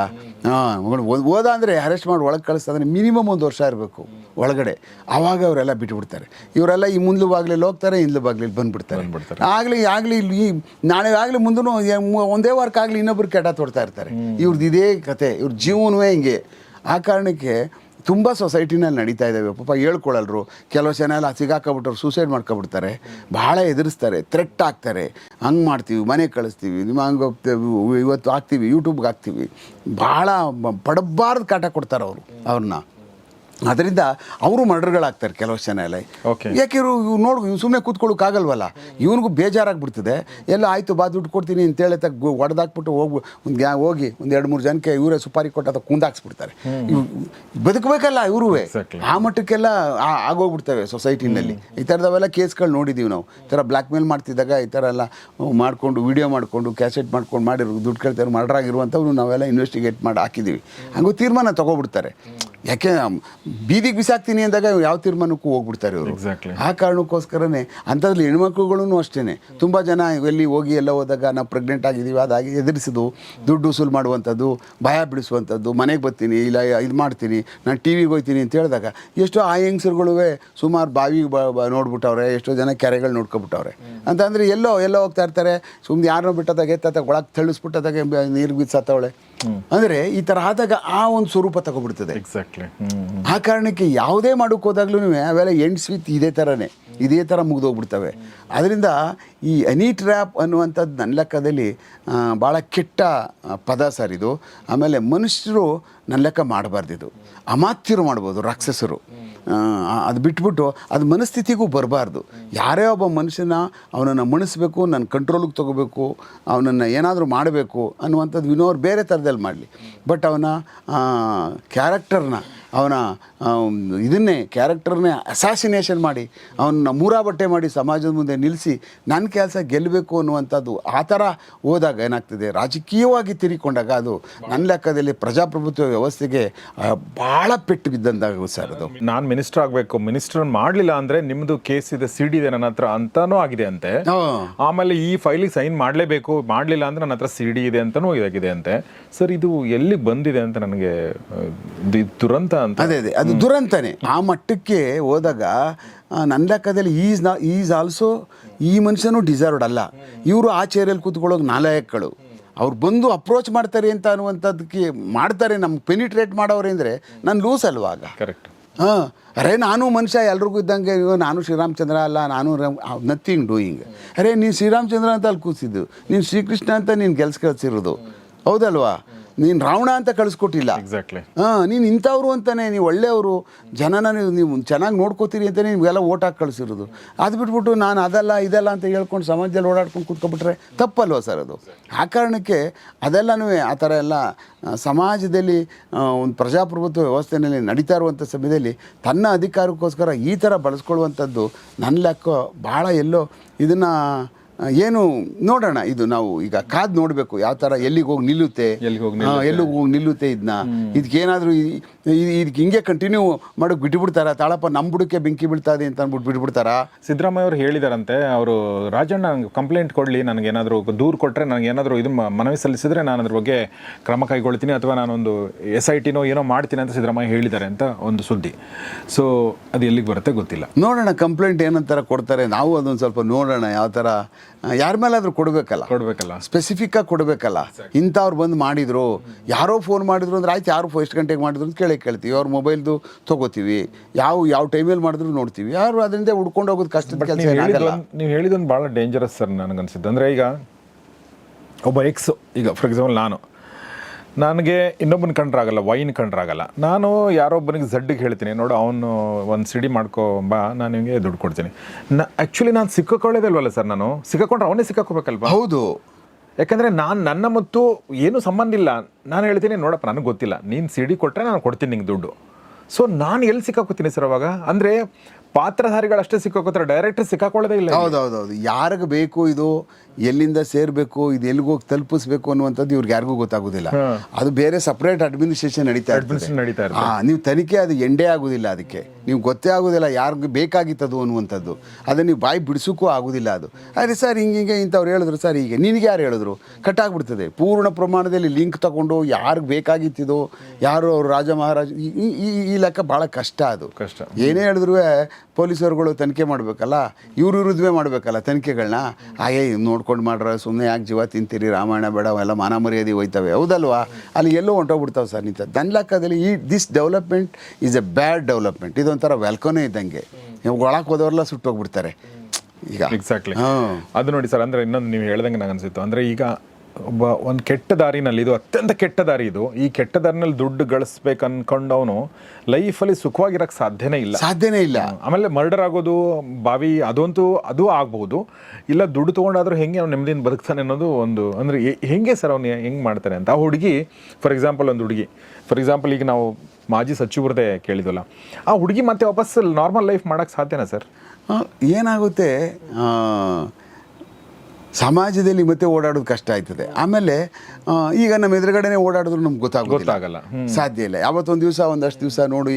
ಹಾಂ ಓದ ಅಂದರೆ ಅರೆಸ್ಟ್ ಮಾಡಿ ಒಳಗೆ ಕಳಿಸ್ತಂದ್ರೆ ಮಿನಿಮಮ್ ಒಂದು ವರ್ಷ ಇರಬೇಕು ಒಳಗಡೆ. ಆವಾಗ ಅವರೆಲ್ಲ ಬಿಟ್ಬಿಡ್ತಾರೆ. ಇವರೆಲ್ಲ ಈ ಮುಂದ್ಲು ಬಾಗಿಲಲ್ಲಿ ಹೋಗ್ತಾರೆ ಹಿಂದ್ಲು ಬಾಗಿಲಲ್ಲಿ ಬಂದ್ಬಿಡ್ತಾರೆ. ಆಗಲಿ ಆಗಲಿ ಇಲ್ಲಿ ನಾಳೆ ಆಗಲಿ ಮುಂದೂ ಒಂದೇ ವಾರಕ್ಕಾಗಲಿ ಇನ್ನೊಬ್ರು ಕೆಟ್ಟ ತೊಡ್ತಾ ಇರ್ತಾರೆ. ಇವ್ರದ್ದು ಇದೇ ಕತೆ ಇವ್ರ ಜೀವನವೇ ಹಿಂಗೆ. ಆ ಕಾರಣಕ್ಕೆ ತುಂಬ ಸೊಸೈಟಿನಲ್ಲಿ ನಡೀತಾ ಇದ್ದಾವೆ ಪಾಪ ಹೇಳ್ಕೊಳ್ಳಲ್ರು ಕೆಲವು ಜನ ಎಲ್ಲ ಸಿಗಾಕೊಬಿಟ್ಟವ್ರು ಸೂಸೈಡ್ ಮಾಡ್ಕೊಬಿಡ್ತಾರೆ. ಭಾಳ ಎದುರಿಸ್ತಾರೆ ಥ್ರೆಟ್ ಆಗ್ತಾರೆ. ಹಂಗೆ ಮಾಡ್ತೀವಿ ಮನೆಗೆ ಕಳಿಸ್ತೀವಿ, ನಿಮ್ಮ ಹಂಗೆ ಹೋಗ್ತೇವೆ, ಇವತ್ತು ಹಾಕ್ತೀವಿ ಯೂಟ್ಯೂಬ್ಗೆ ಹಾಕ್ತೀವಿ. ಭಾಳ ಪಡಬಾರ್ದು ಕಾಟ ಕೊಡ್ತಾರೆ ಅವರು ಅವ್ರನ್ನ. ಅದರಿಂದ ಅವರು ಮರ್ಡರ್ಗಳಾಗ್ತಾರೆ ಕೆಲವು ಜನ ಎಲ್ಲ. ಯಾಕೆ ಇವರು ಇವ್ರು ನೋಡು ಇವ್ನು ಸುಮ್ಮನೆ ಕೂತ್ಕೊಳ್ಳೋಕ್ಕಾಗಲ್ವಲ್ಲ ಇವನಿಗೂ ಬೇಜಾರಾಗ್ಬಿಡ್ತದೆ. ಎಲ್ಲ ಆಯಿತು ಬಾ ದುಡ್ಡು ಕೊಡ್ತೀನಿ ಅಂತೇಳಿ ತಗ ಹೊಡೆದಾಕ್ಬಿಟ್ಟು ಹೋಗಿ ಒಂದು ಗ್ಯಾ ಹೋಗಿ ಒಂದು ಎರಡು ಮೂರು ಜನಕ್ಕೆ ಇವರೇ ಸುಪಾರಿ ಕೊಟ್ಟು ಅದಕ್ಕೆ ಕುಂದಾಕ್ಸ್ಬಿಡ್ತಾರೆ. ಇವ್ ಬದುಕಬೇಕಲ್ಲ ಇವರು. ಆ ಮಟ್ಟಕ್ಕೆಲ್ಲ ಆಗೋಗ್ಬಿಡ್ತವೆ ಸೊಸೈಟಿನಲ್ಲಿ. ಈ ಥರದವೆಲ್ಲ ಕೇಸ್ಗಳು ನೋಡಿದ್ದೀವಿ ನಾವು. ಈ ಥರ ಬ್ಲ್ಯಾಕ್ ಮೇಲ್ ಮಾಡ್ತಿದ್ದಾಗ ಈ ಥರ ಎಲ್ಲ ಮಾಡಿಕೊಂಡು ವಿಡಿಯೋ ಮಾಡಿಕೊಂಡು ಕ್ಯಾಸೆಟ್ ಮಾಡ್ಕೊಂಡು ಮಾಡಿರೋ ದುಡ್ಡು ಕೇಳ್ತಾರೆ ಮರ್ಡರ್ ಆಗಿರುವಂಥವ್ರು ನಾವೆಲ್ಲ ಇನ್ವೆಸ್ಟಿಗೇಟ್ ಮಾಡಿ ಹಾಕಿದ್ದೀವಿ ಹಂಗೂ ತೀರ್ಮಾನ ತೊಗೊಬಿಡ್ತಾರೆ. ಯಾಕೆ ಬೀದಿಗೆ ಬಿಸಾಕ್ತೀನಿ ಅಂದಾಗ ಯಾವ ತೀರ್ಮಾನಕ್ಕೂ ಹೋಗ್ಬಿಡ್ತಾರೆ ಇವರು. ಆ ಕಾರಣಕ್ಕೋಸ್ಕರನೇ ಅಂಥದ್ರಲ್ಲಿ ಹೆಣ್ಮಕ್ಳುಗಳೂ ಅಷ್ಟೇ ತುಂಬ ಜನ ಎಲ್ಲಿ ಹೋಗಿ ಎಲ್ಲ ಹೋದಾಗ ನಾವು ಪ್ರೆಗ್ನೆಂಟ್ ಆಗಿದ್ದೀವಿ ಅದಾಗಿ ಎದುರಿಸಿದು ದುಡ್ಡು ವಸೂಲು ಮಾಡುವಂಥದ್ದು ಭಯ ಬಿಡಿಸುವಂಥದ್ದು ಮನೆಗೆ ಬರ್ತೀನಿ ಇಲ್ಲ ಇದು ಮಾಡ್ತೀನಿ ನಾನು ಟಿ ವಿಗೆ ಹೋಗ್ತೀನಿ ಅಂತ ಹೇಳಿದಾಗ ಎಷ್ಟೋ ಆ ಹೆಂಗಸರುಗಳು ಸುಮಾರು ಬಾವಿಗೆ ಬ ನೋಡ್ಬಿಟ್ಟವ್ರೆ ಎಷ್ಟೋ ಜನ ಕೆರೆಗಳು ನೋಡ್ಕೊಬಿಟ್ಟವ್ರೆ. ಅಂತಂದರೆ ಎಲ್ಲೋ ಎಲ್ಲೋ ಹೋಗ್ತಾ ಇರ್ತಾರೆ ಸುಮ್ಮನೆ ಯಾರನ್ನೋ ಬಿಟ್ಟದಾಗ ಎತ್ತ ಒಳಗೆ ತಳ್ಳಿಸ್ಬಿಟ್ಟದಾಗ ನೀರು ಬಿಸಾತವಳೆ ಅಂದರೆ ಈ ಥರ ಆದಾಗ ಆ ಒಂದು ಸ್ವರೂಪ ತಗೊಬಿಡ್ತದೆ. ಎಕ್ಸಾಕ್ಟ್ಲಿ ಆ ಕಾರಣಕ್ಕೆ ಯಾವುದೇ ಮಾಡೋಕ್ಕೆ ಹೋದಾಗ್ಲೂ ಅವೆಲ್ಲ ಎಂಡ್ ಸ್ವೀತ್ ಇದೇ ಥರನೇ ಇದೇ ಥರ ಮುಗಿದೋಗ್ಬಿಡ್ತವೆ. ಅದರಿಂದ ಈ ಅನಿ ಟ್ರ್ಯಾಪ್ ಅನ್ನುವಂಥದ್ದು ನನ್ನ ಲೆಕ್ಕದಲ್ಲಿ ಭಾಳ ಕೆಟ್ಟ ಪದ ಸರ್ ಇದು. ಆಮೇಲೆ ಮನುಷ್ಯರು ನನ್ನ ಲೆಕ್ಕ ಮಾಡಬಾರ್ದಿದು. ಅಮಾತ್ಯರು ಮಾಡ್ಬೋದು ರಾಕ್ಷಸರು. ಅದು ಬಿಟ್ಬಿಟ್ಟು ಅದು ಮನಸ್ಥಿತಿಗೂ ಬರಬಾರ್ದು. ಯಾರೇ ಒಬ್ಬ ಮನುಷ್ಯನ ಅವನನ್ನು ಮಣಿಸ್ಬೇಕು ನನ್ನ ಕಂಟ್ರೋಲಿಗೆ ತೊಗೋಬೇಕು, ಅವನನ್ನು ಏನಾದರೂ ಮಾಡಬೇಕು ಅನ್ನುವಂಥದ್ದು ವಿನೋರ್ ಬೇರೆ ಥರದಲ್ಲಿ ಮಾಡಲಿ. ಬಟ್ ಅವನ ಕ್ಯಾರೆಕ್ಟರ್ನ ಅವನ ಇದನ್ನೇ ಕ್ಯಾರೆಕ್ಟರ್ನೇ ಅಸಾಸಿನೇಷನ್ ಮಾಡಿ ಅವನ್ನ ಮೂರಾ ಬಟ್ಟೆ ಮಾಡಿ ಸಮಾಜದ ಮುಂದೆ ನಿಲ್ಲಿಸಿ ನನ್ನ ಕೆಲಸ ಗೆಲ್ಲಬೇಕು ಅನ್ನುವಂಥದ್ದು ಆ ಥರ ಹೋದಾಗ ಏನಾಗ್ತದೆ? ರಾಜಕೀಯವಾಗಿ ತಿರಿಕೊಂಡಾಗ ಅದು ನನ್ನ ಲೆಕ್ಕದಲ್ಲಿ ಪ್ರಜಾಪ್ರಭುತ್ವ ವ್ಯವಸ್ಥೆಗೆ ಭಾಳ ಪೆಟ್ಟು ಬಿದ್ದಂತಾಗ ಸರ್ ಅದು. ನಾನು ಮಿನಿಸ್ಟರ್ ಆಗಬೇಕು ಮಿನಿಸ್ಟರ್ ಮಾಡಲಿಲ್ಲ ಅಂದರೆ ನಿಮ್ಮದು ಕೇಸ್ ಇದೆ ಸಿ ಡಿ ಇದೆ ನನ್ನ ಹತ್ರ ಅಂತಾನೂ ಆಗಿದೆ ಅಂತೆ. ಆಮೇಲೆ ಈ ಫೈಲಿಗೆ ಸೈನ್ ಮಾಡಲೇಬೇಕು ಮಾಡಲಿಲ್ಲ ಅಂದರೆ ನನ್ನ ಹತ್ರ ಸಿ ಡಿ ಇದೆ ಅಂತಲೂ ಇದಾಗಿದೆ ಅಂತೆ. ಸರ್ ಇದು ಎಲ್ಲಿ ಬಂದಿದೆ ಅಂತ ನನಗೆ ದುರಂತ ಅಂತ ಅದೇ ಅದೇ. ಅದು ದುರಂತನೇ. ಆ ಮಟ್ಟಕ್ಕೆ ಹೋದಾಗ ನನ್ನ ಲೆಕ್ಕದಲ್ಲಿ ಈಸ್ ನಾ ಈಸ್ ಆಲ್ಸೋ ಈ ಮನುಷ್ಯನೂ ಡಿಸರ್ವ್ಡ್ ಅಲ್ಲ. ಇವರು ಆ ಚೇರಲ್ಲಿ ಕೂತ್ಕೊಳ್ಳೋಕೆ ನಾಲಾಯಕ್ಗಳು ಅವ್ರು ಬಂದು ಅಪ್ರೋಚ್ ಮಾಡ್ತಾರೆ ಅಂತ ಅನ್ನುವಂಥದ್ದಕ್ಕೆ ಮಾಡ್ತಾರೆ ನಮ್ಗೆ ಪೆನಿಟ್ರೇಟ್ ಮಾಡೋರು ಅಂದರೆ ನಾನು ಲೂಸ್ ಅಲ್ವಾ ಆಗ? ಕರೆಕ್ಟ್ ಹಾಂ. ಅರೆ ನಾನು ಮನುಷ್ಯ ಎಲ್ರಿಗೂ ಇದ್ದಂಗೆ ಇವ ನಾನು ಶ್ರೀರಾಮಚಂದ್ರ ಅಲ್ಲ ನಾನು ನಥಿಂಗ್ ಡೂಯಿಂಗ್ ಅರೆ ನೀನು ಶ್ರೀರಾಮಚಂದ್ರ ಅಂತ ಅಲ್ಲಿ ಕೂತಿದ್ದು. ನೀನು ಶ್ರೀಕೃಷ್ಣ ಅಂತ ನೀನು ಗೆಲ್ಸ್ ಕಳ್ಸಿರೋದು ಹೌದಲ್ವಾ? ನೀನು ರಾವಣ ಅಂತ ಕಳಿಸ್ಕೊಟ್ಟಿಲ್ಲ. ಎಕ್ಸಾಕ್ಟ್ಲಿ ಹಾಂ ನೀನು ಇಂಥವ್ರು ಅಂತಾನೆ ನೀವು ಒಳ್ಳೆಯವರು ಜನನ ನೀವು ನೀವು ಚೆನ್ನಾಗಿ ನೋಡ್ಕೋತೀರಿ ಅಂತಲೇ ನಿಮಗೆಲ್ಲ ಓಟ್ ಹಾಕಿ ಕಳಿಸಿರೋದು. ಅದು ಬಿಟ್ಬಿಟ್ಟು ನಾನು ಅದಲ್ಲ ಇದೆಲ್ಲ ಅಂತ ಹೇಳ್ಕೊಂಡು ಸಮಾಜದಲ್ಲಿ ಓಡಾಡ್ಕೊಂಡು ಕೂತ್ಕೊಬಿಟ್ರೆ ತಪ್ಪಲ್ವ ಸರ್ ಅದು? ಆ ಕಾರಣಕ್ಕೆ ಅದೆಲ್ಲನೂ ಆ ಥರ ಎಲ್ಲ ಸಮಾಜದಲ್ಲಿ ಒಂದು ಪ್ರಜಾಪ್ರಭುತ್ವ ವ್ಯವಸ್ಥೆಯಲ್ಲಿ ನಡೀತಾ ಇರುವಂಥ ಸಮಯದಲ್ಲಿ ತನ್ನ ಅಧಿಕಾರಕ್ಕೋಸ್ಕರ ಈ ಥರ ಬಳಸ್ಕೊಳ್ಳುವಂಥದ್ದು ನನ್ನ ಲೆಕ್ಕ ಭಾಳ ಎಲ್ಲೋ ಇದನ್ನು ಏನು ನೋಡೋಣ ಇದು ನಾವು ಈಗ ಕಾದು ನೋಡಬೇಕು ಯಾವ ತರ ಎಲ್ಲಿಗೆ ಹೋಗಿ ನಿಲ್ಲುತ್ತೆ? ಎಲ್ಲಿಗ್ ಹೋಗಿ ಹಾ, ಎಲ್ಲಿಗೆ ಹೋಗಿ ನಿಲ್ಲುತ್ತೆ ಇದನ್ನ ಇದಕ್ಕೇನಾದರೂ ಇದಕ್ಕೆ ಹಿಂಗೆ ಕಂಟಿನ್ಯೂ ಮಾಡೋಕೆ ಬಿಟ್ಬಿಡ್ತಾರ? ತಾಳಪ್ಪ ನಮ್ಮ ಬುಡಕ್ಕೆ ಬೆಂಕಿ ಬೀಳ್ತಾ ಇದೆ ಅಂತ ಅಂದ್ಬಿಟ್ಟು ಬಿಟ್ಬಿಡ್ತಾರಾ? ಸಿದ್ದರಾಮಯ್ಯ ಅವರು ಹೇಳಿದಾರಂತೆ ಅವರು ರಾಜಣ್ಣ ಕಂಪ್ಲೇಂಟ್ ಕೊಡಲಿ ನನಗೇನಾದರೂ ದೂರು ಕೊಟ್ಟರೆ ನನಗೇನಾದರೂ ಇದು ಮನವಿ ಸಲ್ಲಿಸಿದ್ರೆ ನಾನು ಅದ್ರ ಬಗ್ಗೆ ಕ್ರಮ ಕೈಗೊಳ್ತೀನಿ ಅಥವಾ ನಾನೊಂದು ಎಸ್ ಐ ಟಿನೋ ಏನೋ ಮಾಡ್ತೀನಿ ಅಂತ ಸಿದ್ದರಾಮಯ್ಯ ಹೇಳಿದ್ದಾರೆ ಅಂತ ಒಂದು ಸುದ್ದಿ. ಸೊ ಅದು ಎಲ್ಲಿಗೆ ಬರುತ್ತೆ ಗೊತ್ತಿಲ್ಲ. ನೋಡೋಣ ಕಂಪ್ಲೇಂಟ್ ಏನಂತಾರ ಕೊಡ್ತಾರೆ? ನಾವು ಅದೊಂದು ಸ್ವಲ್ಪ ನೋಡೋಣ ಯಾವ ಥರ ಯಾರ ಮೇಲಾದರೂ ಕೊಡಬೇಕಲ್ಲ? ಕೊಡಬೇಕಲ್ಲ. ಸ್ಪೆಸಿಫಿಕ್ಕಾಗಿ ಕೊಡಬೇಕಲ್ಲ. ಇಂಥವ್ರು ಬಂದು ಮಾಡಿದರು. ಯಾರೋ ಫೋನ್ ಮಾಡಿದ್ರು ಅಂದ್ರೆ ಆಯ್ತು ಯಾರು ಎಷ್ಟು ಗಂಟೆಗೆ ಮಾಡಿದ್ರು ಅಂತ ಕೇಳಿ. ಕೇಳ್ತೀವಿ ಅವ್ರ ಮೊಬೈಲ್ದು ತೊಗೋತೀವಿ ಯಾವ ಯಾವ ಟೈಮಲ್ಲಿ ಮಾಡಿದ್ರು ನೋಡ್ತೀವಿ. ಯಾರು ಅದರಿಂದ ಹುಡ್ಕೊಂಡು ಹೋಗೋದು ಕಷ್ಟದ ಕೆಲಸ ನೀವು ಏನಾಗಲ್ಲ ಹೇಳಿದೊಂದು ನೀವು ಹೇಳಿದೊಂದು ಭಾಳ ಡೇಂಜರಸ್ ಸರ್ ನನಗನ್ಸಿದ್ದು ಅಂದರೆ ಈಗ ಒಬ್ಬ ಎಕ್ಸ್ ಈಗ ಫಾರ್ ಎಕ್ಸಾಂಪಲ್ ನಾನು. ನನಗೆ ಇನ್ನೊಬ್ಬನ ಕಂಡ್ರಾಗಲ್ಲ ವೈನ್ ಕಂಡ್ರಾಗಲ್ಲ ನಾನು ಯಾರೊಬ್ಬನಿಗೆ ಝಡ್ಡಿಗೆ ಹೇಳ್ತೀನಿ ನೋಡು ಅವನು ಒಂದು ಸಿಡಿ ಮಾಡ್ಕೋ ಬಾ ನಾನು ನಿಮಗೆ ದುಡ್ಡು ಕೊಡ್ತೀನಿ. ನ ಆ್ಯಕ್ಚುಲಿ ನಾನು ಸಿಕ್ಕಾಕೊಳ್ಳೋದಿಲ್ವಲ್ಲ ಸರ್ ನಾನು? ಸಿಕ್ಕಾಕೊಂಡ್ರೆ ಅವನೇ ಸಿಕ್ಕಾಕೋಬೇಕಲ್ವಾ? ಹೌದು. ಯಾಕಂದರೆ ನಾನು ನನ್ನ ಮತ್ತು ಏನೂ ಸಂಬಂಧ ಇಲ್ಲ. ನಾನು ಹೇಳ್ತೀನಿ ನೋಡಪ್ಪ ನನಗೆ ಗೊತ್ತಿಲ್ಲ. ನೀನು ಸಿಡಿ ಕೊಟ್ಟರೆ ನಾನು ಕೊಡ್ತೀನಿ ನಿಂಗೆ ದುಡ್ಡು. ಸೊ ನಾನು ಎಲ್ಲಿ ಸಿಕ್ಕಾಕೋತೀನಿ ಸರ್ ಅವಾಗ? ಅಂದರೆ ಪಾತ್ರಧಾರಿಗಳಷ್ಟೇ ಸಿಕ್ಕಾಕೋತಾರೆ ಡೈರೆಕ್ಟರ್ ಸಿಕ್ಕಾಕೊಳ್ಳೋದೇ ಇಲ್ಲ ಹೌದೌದೌದು. ಯಾರಿಗೆ ಬೇಕು ಇದು ಎಲ್ಲಿಂದ ಸೇರಬೇಕು ಇದು ಎಲ್ಲಿಗೆ ಹೋಗಿ ತಲುಪಿಸ್ಬೇಕು ಅನ್ನುವಂಥದ್ದು ಇವ್ರಿಗೆ ಯಾರಿಗೂ ಗೊತ್ತಾಗೋದಿಲ್ಲ. ಅದು ಬೇರೆ ಸಪ್ರೇಟ್ ಅಡ್ಮಿನಿಸ್ಟ್ರೇಷನ್ ನಡೀತಾ ನಡೀತಾ ನೀವು ತನಿಖೆ ಅದು ಎಂಡೇ ಆಗೋದಿಲ್ಲ ಅದಕ್ಕೆ. ನೀವು ಗೊತ್ತೇ ಆಗೋದಿಲ್ಲ ಯಾರಿಗೂ ಬೇಕಾಗಿತ್ತದು ಅನ್ನುವಂಥದ್ದು. ಅದನ್ನು ನೀವು ಬಾಯಿ ಬಿಡಿಸೋಕ್ಕೂ ಆಗೋದಿಲ್ಲ ಅದು. ಆದರೆ ಸರ್ ಹಿಂಗೆ ಹಿಂಗೆ ಇಂಥವ್ರು ಹೇಳಿದ್ರು ಸರ್ ಹೀಗೆ. ನಿನಗೆ ಯಾರು ಹೇಳಿದ್ರು? ಕಟ್ಟಾಗ್ಬಿಡ್ತದೆ. ಪೂರ್ಣ ಪ್ರಮಾಣದಲ್ಲಿ ಲಿಂಕ್ ತಗೊಂಡು ಯಾರಿಗೆ ಬೇಕಾಗಿತ್ತಿದೋ ಯಾರು ಅವರು ರಾಜ ಮಹಾರಾಜ ಈ- ಈ- ಲೆಕ್ಕ ಭಾಳ ಕಷ್ಟ ಅದು. ಕಷ್ಟ. ಏನೇ ಹೇಳಿದ್ರು ಪೊಲೀಸರುಗಳು ತನಿಖೆ ಮಾಡಬೇಕಲ್ಲ ಇವ್ರ ವಿರುದ್ಧವೇ ಮಾಡಬೇಕಲ್ಲ ತನಿಖೆಗಳನ್ನ ಆಯೇ ನೋಡ್ಕೊಂಡು ಮಾಡ್ರ ಸುಮ್ಮನೆ ಯಾಕೆ ಜೀವ ತಿಂತೀರಿ ರಾಮಾಯಣ ಬೇಡ ಅವೆಲ್ಲ ಮಾನ ಮರ್ಯಾದೆ ಹೋಯ್ತವೆ. ಹೌದಲ್ವಾ? ಅಲ್ಲಿ ಎಲ್ಲೋ ಹೊಂಟೋಗ್ಬಿಡ್ತಾವೆ ಸರ್ ನಿಂತ. ನನ್ನ ಲೆಕ್ಕದಲ್ಲಿ ಈ this development is a bad development ಇದೊಂಥರ ವೆಲ್ಕೋನೇ ಇದ್ದಂಗೆ. ನೀವು ಒಳಕ್ಕೆ ಹೋದವರೆಲ್ಲ ಸುಟ್ಟೋಗ್ಬಿಡ್ತಾರೆ. ಈಗ. ಎಕ್ಸಾಕ್ಟ್ಲಿ ಅದು ನೋಡಿ ಸರ್ ಅಂದರೆ ಇನ್ನೊಂದು ನೀವು ಹೇಳ್ದಂಗೆ ನಂಗೆ ಅನಿಸಿತ್ತು. ಅಂದರೆ ಈಗ ಒಬ್ಬ ಒಂದು ಕೆಟ್ಟ ದಾರಿನಲ್ಲಿ ಇದು ಅತ್ಯಂತ ಕೆಟ್ಟ ದಾರಿ ಇದು. ಈ ಕೆಟ್ಟ ದಾರಿನಲ್ಲಿ ದುಡ್ಡು ಗಳಿಸ್ಬೇಕು ಅನ್ಕೊಂಡವನು ಲೈಫಲ್ಲಿ ಸುಖವಾಗಿರಕ್ಕೆ ಸಾಧ್ಯನೇ ಇಲ್ಲ. ಸಾಧ್ಯನೇ ಇಲ್ಲ. ಆಮೇಲೆ ಮರ್ಡರ್ ಆಗೋದು ಬಾವಿ ಅದಂತೂ ಅದು ಆಗ್ಬೋದು. ಇಲ್ಲ ದುಡ್ಡು ತೊಗೊಂಡಾದ್ರೂ ಹೆಂಗೆ ಅವ್ನು ನೆಮ್ಮದಿಯಿಂದ ಬದುಕ್ತಾನೆ ಅನ್ನೋದು ಒಂದು ಅಂದರೆ ಹೆಂಗೆ ಸರ್ ಅವ್ನು ಹೆಂಗೆ ಮಾಡ್ತಾನೆ ಅಂತ? ಆ ಹುಡುಗಿ ಫಾರ್ ಎಕ್ಸಾಂಪಲ್ ಒಂದು ಹುಡುಗಿ. ಫಾರ್ ಎಕ್ಸಾಂಪಲ್ ಈಗ ನಾವು ಮಾಜಿ ಸಚಿವರದೇ ಕೇಳಿದ್ವಲ್ಲ, ಆ ಹುಡುಗಿ ಮತ್ತೆ ವಾಪಸ್ ನಾರ್ಮಲ್ ಲೈಫ್ ಮಾಡೋಕ್ಕೆ ಸಾಧ್ಯನಾ ಸರ್ ಏನಾಗುತ್ತೆ ಸಮಾಜದಲ್ಲಿ ಮತ್ತೆ ಓಡಾಡೋದು ಕಷ್ಟ ಆಯ್ತದೆ. ಆಮೇಲೆ ಈಗ ನಮ್ಮ ಎದುರುಗಡೆನೆ ಓಡಾಡಿದ್ರು ನಮ್ಗೆ ಗೊತ್ತಾಗೋದಿಲ್ಲ. ಗೊತ್ತಾಗಲ್ಲ. ಸಾಧ್ಯ ಇಲ್ಲ. ಯಾವತ್ತೊಂದು ದಿವಸ ಒಂದಷ್ಟು ದಿವಸ ನೋಡಿ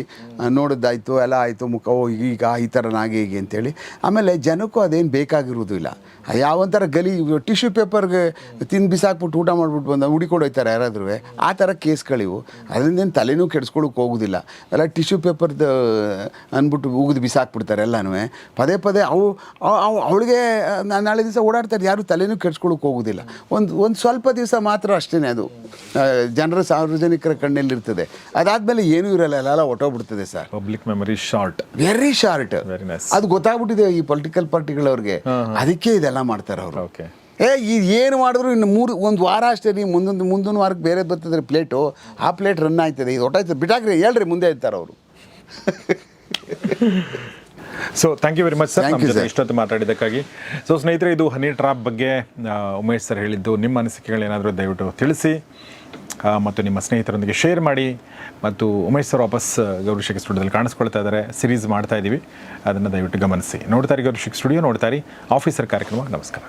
ನೋಡಿದ್ದಾಯ್ತು ಎಲ್ಲ ಆಯಿತು ಮುಖ ಈಗ ಈ ಥರನಾಗೆ ಹೀಗೆ ಅಂತೇಳಿ. ಆಮೇಲೆ ಜನಕ್ಕೂ ಅದೇನು ಬೇಕಾಗಿರೋದು ಇಲ್ಲ ಯಾವಂಥರ ಗಲಿ ಟಿಶ್ಯೂ ಪೇಪರ್ಗೆ ತಿಂದು ಬಿಸಾಕ್ಬಿಟ್ಟು ಊಟ ಮಾಡಿಬಿಟ್ಟು ಬಂದ ಹುಡಿಕೊಂಡು ಹೋಗ್ತಾರೆ ಯಾರಾದ್ರೂ ಆ ಥರ ಕೇಸ್ಗಳಿವು. ಅದರಿಂದೇನು ತಲೆನೂ ಕೆಡಿಸ್ಕೊಳಕ್ಕೆ ಹೋಗೋದಿಲ್ಲ. ಎಲ್ಲ ಟಿಶ್ಯೂ ಪೇಪರ್ದು ಅಂದ್ಬಿಟ್ಟು ಉಗಿದು ಬಿಸಾಕ್ಬಿಡ್ತಾರೆ ಎಲ್ಲನೂ. ಪದೇ ಪದೇ ಅವು ಅವಳಿಗೆ ನಾಳೆ ದಿವಸ ಓಡಾಡ್ತಾರೆ ಯಾರು ತಲೆನೂ ಕೆಡ್ಸ್ಕೊಳಕ್ಕೆ ಹೋಗೋದಿಲ್ಲ. ಒಂದು ಒಂದು ಸ್ವಲ್ಪ ದಿವಸ ಮಾತ್ರ ಅಷ್ಟೇ ಅದು. ಜನರ ಸಾರ್ವಜನಿಕರ ಕಣ್ಣಲ್ಲಿ ಇರ್ತದೆ. ಅದಾದ್ಮೇಲೆ ಏನೂ ಇರಲ್ಲ ಎಲ್ಲ ಹೊಟ್ಟೋಗ್ಬಿಡ್ತದೆ sir. Public memory short very short ಅದು ಗೊತ್ತಾಗ್ಬಿಟ್ಟಿದೆ ಈ ಪೊಲಿಟಿಕಲ್ ಪಾರ್ಟಿಗಳವ್ರಿಗೆ ಅದಕ್ಕೆ ಇದೆಲ್ಲ ಮಾಡ್ತಾರೆ ಅವರು. ಏ ಇದು ಏನು ಮಾಡಿದ್ರು ಇನ್ನು ಮೂರು ಒಂದು ವಾರ ಅಷ್ಟೇ ರೀ ಮುಂದೊಂದು ಮುಂದಿನ ವಾರಕ್ಕೆ ಬೇರೆ ಬರ್ತದ್ರೆ ಪ್ಲೇಟು ಆ ಪ್ಲೇಟ್ ರನ್ ಆಯ್ತದೆ. ಇದು ಹೊಟ್ಟಾಯ್ತದೆ ಬಿಟ್ಟಾಕ್ರಿ ಹೇಳ್ರಿ ಮುಂದೆ ಇರ್ತಾರೆ ಅವರು. So thank you very much sir ನಮ್ಮ ಜೊತೆ. ಇಷ್ಟೊತ್ತು ಮಾತಾಡಿದ್ದಕ್ಕಾಗಿ. ಸೊ ಸ್ನೇಹಿತರೆ ಇದು ಹನಿ ಟ್ರಾಪ್ ಬಗ್ಗೆ ಉಮೇಶ್ ಸರ್ ಹೇಳಿದ್ದು. ನಿಮ್ಮ ಅನಿಸಿಕೆಗಳೇನಾದರೂ ದಯವಿಟ್ಟು ತಿಳಿಸಿ ಮತ್ತು ನಿಮ್ಮ ಸ್ನೇಹಿತರೊಂದಿಗೆ ಶೇರ್ ಮಾಡಿ ಮತ್ತು ಉಮೇಶ್ ಸರ್ ವಾಪಸ್ ಗೌರಿಶಿಕ್ ಸ್ಟುಡಿಯೋದಲ್ಲಿ ಕಾಣಿಸ್ಕೊಳ್ತಾ ಇದ್ದಾರೆ ಸಿರೀಸ್ ಮಾಡ್ತಾ ಇದ್ದೀವಿ ಅದನ್ನು ದಯವಿಟ್ಟು ಗಮನಿಸಿ. ನೋಡ್ತಾರೆ ಗೌರಿಶಿಕ್ ಸ್ಟುಡಿಯೋ ನೋಡ್ತಾರೆ ಆಫೀಸರ್ ಕಾರ್ಯಕ್ರಮ ನಮಸ್ಕಾರ.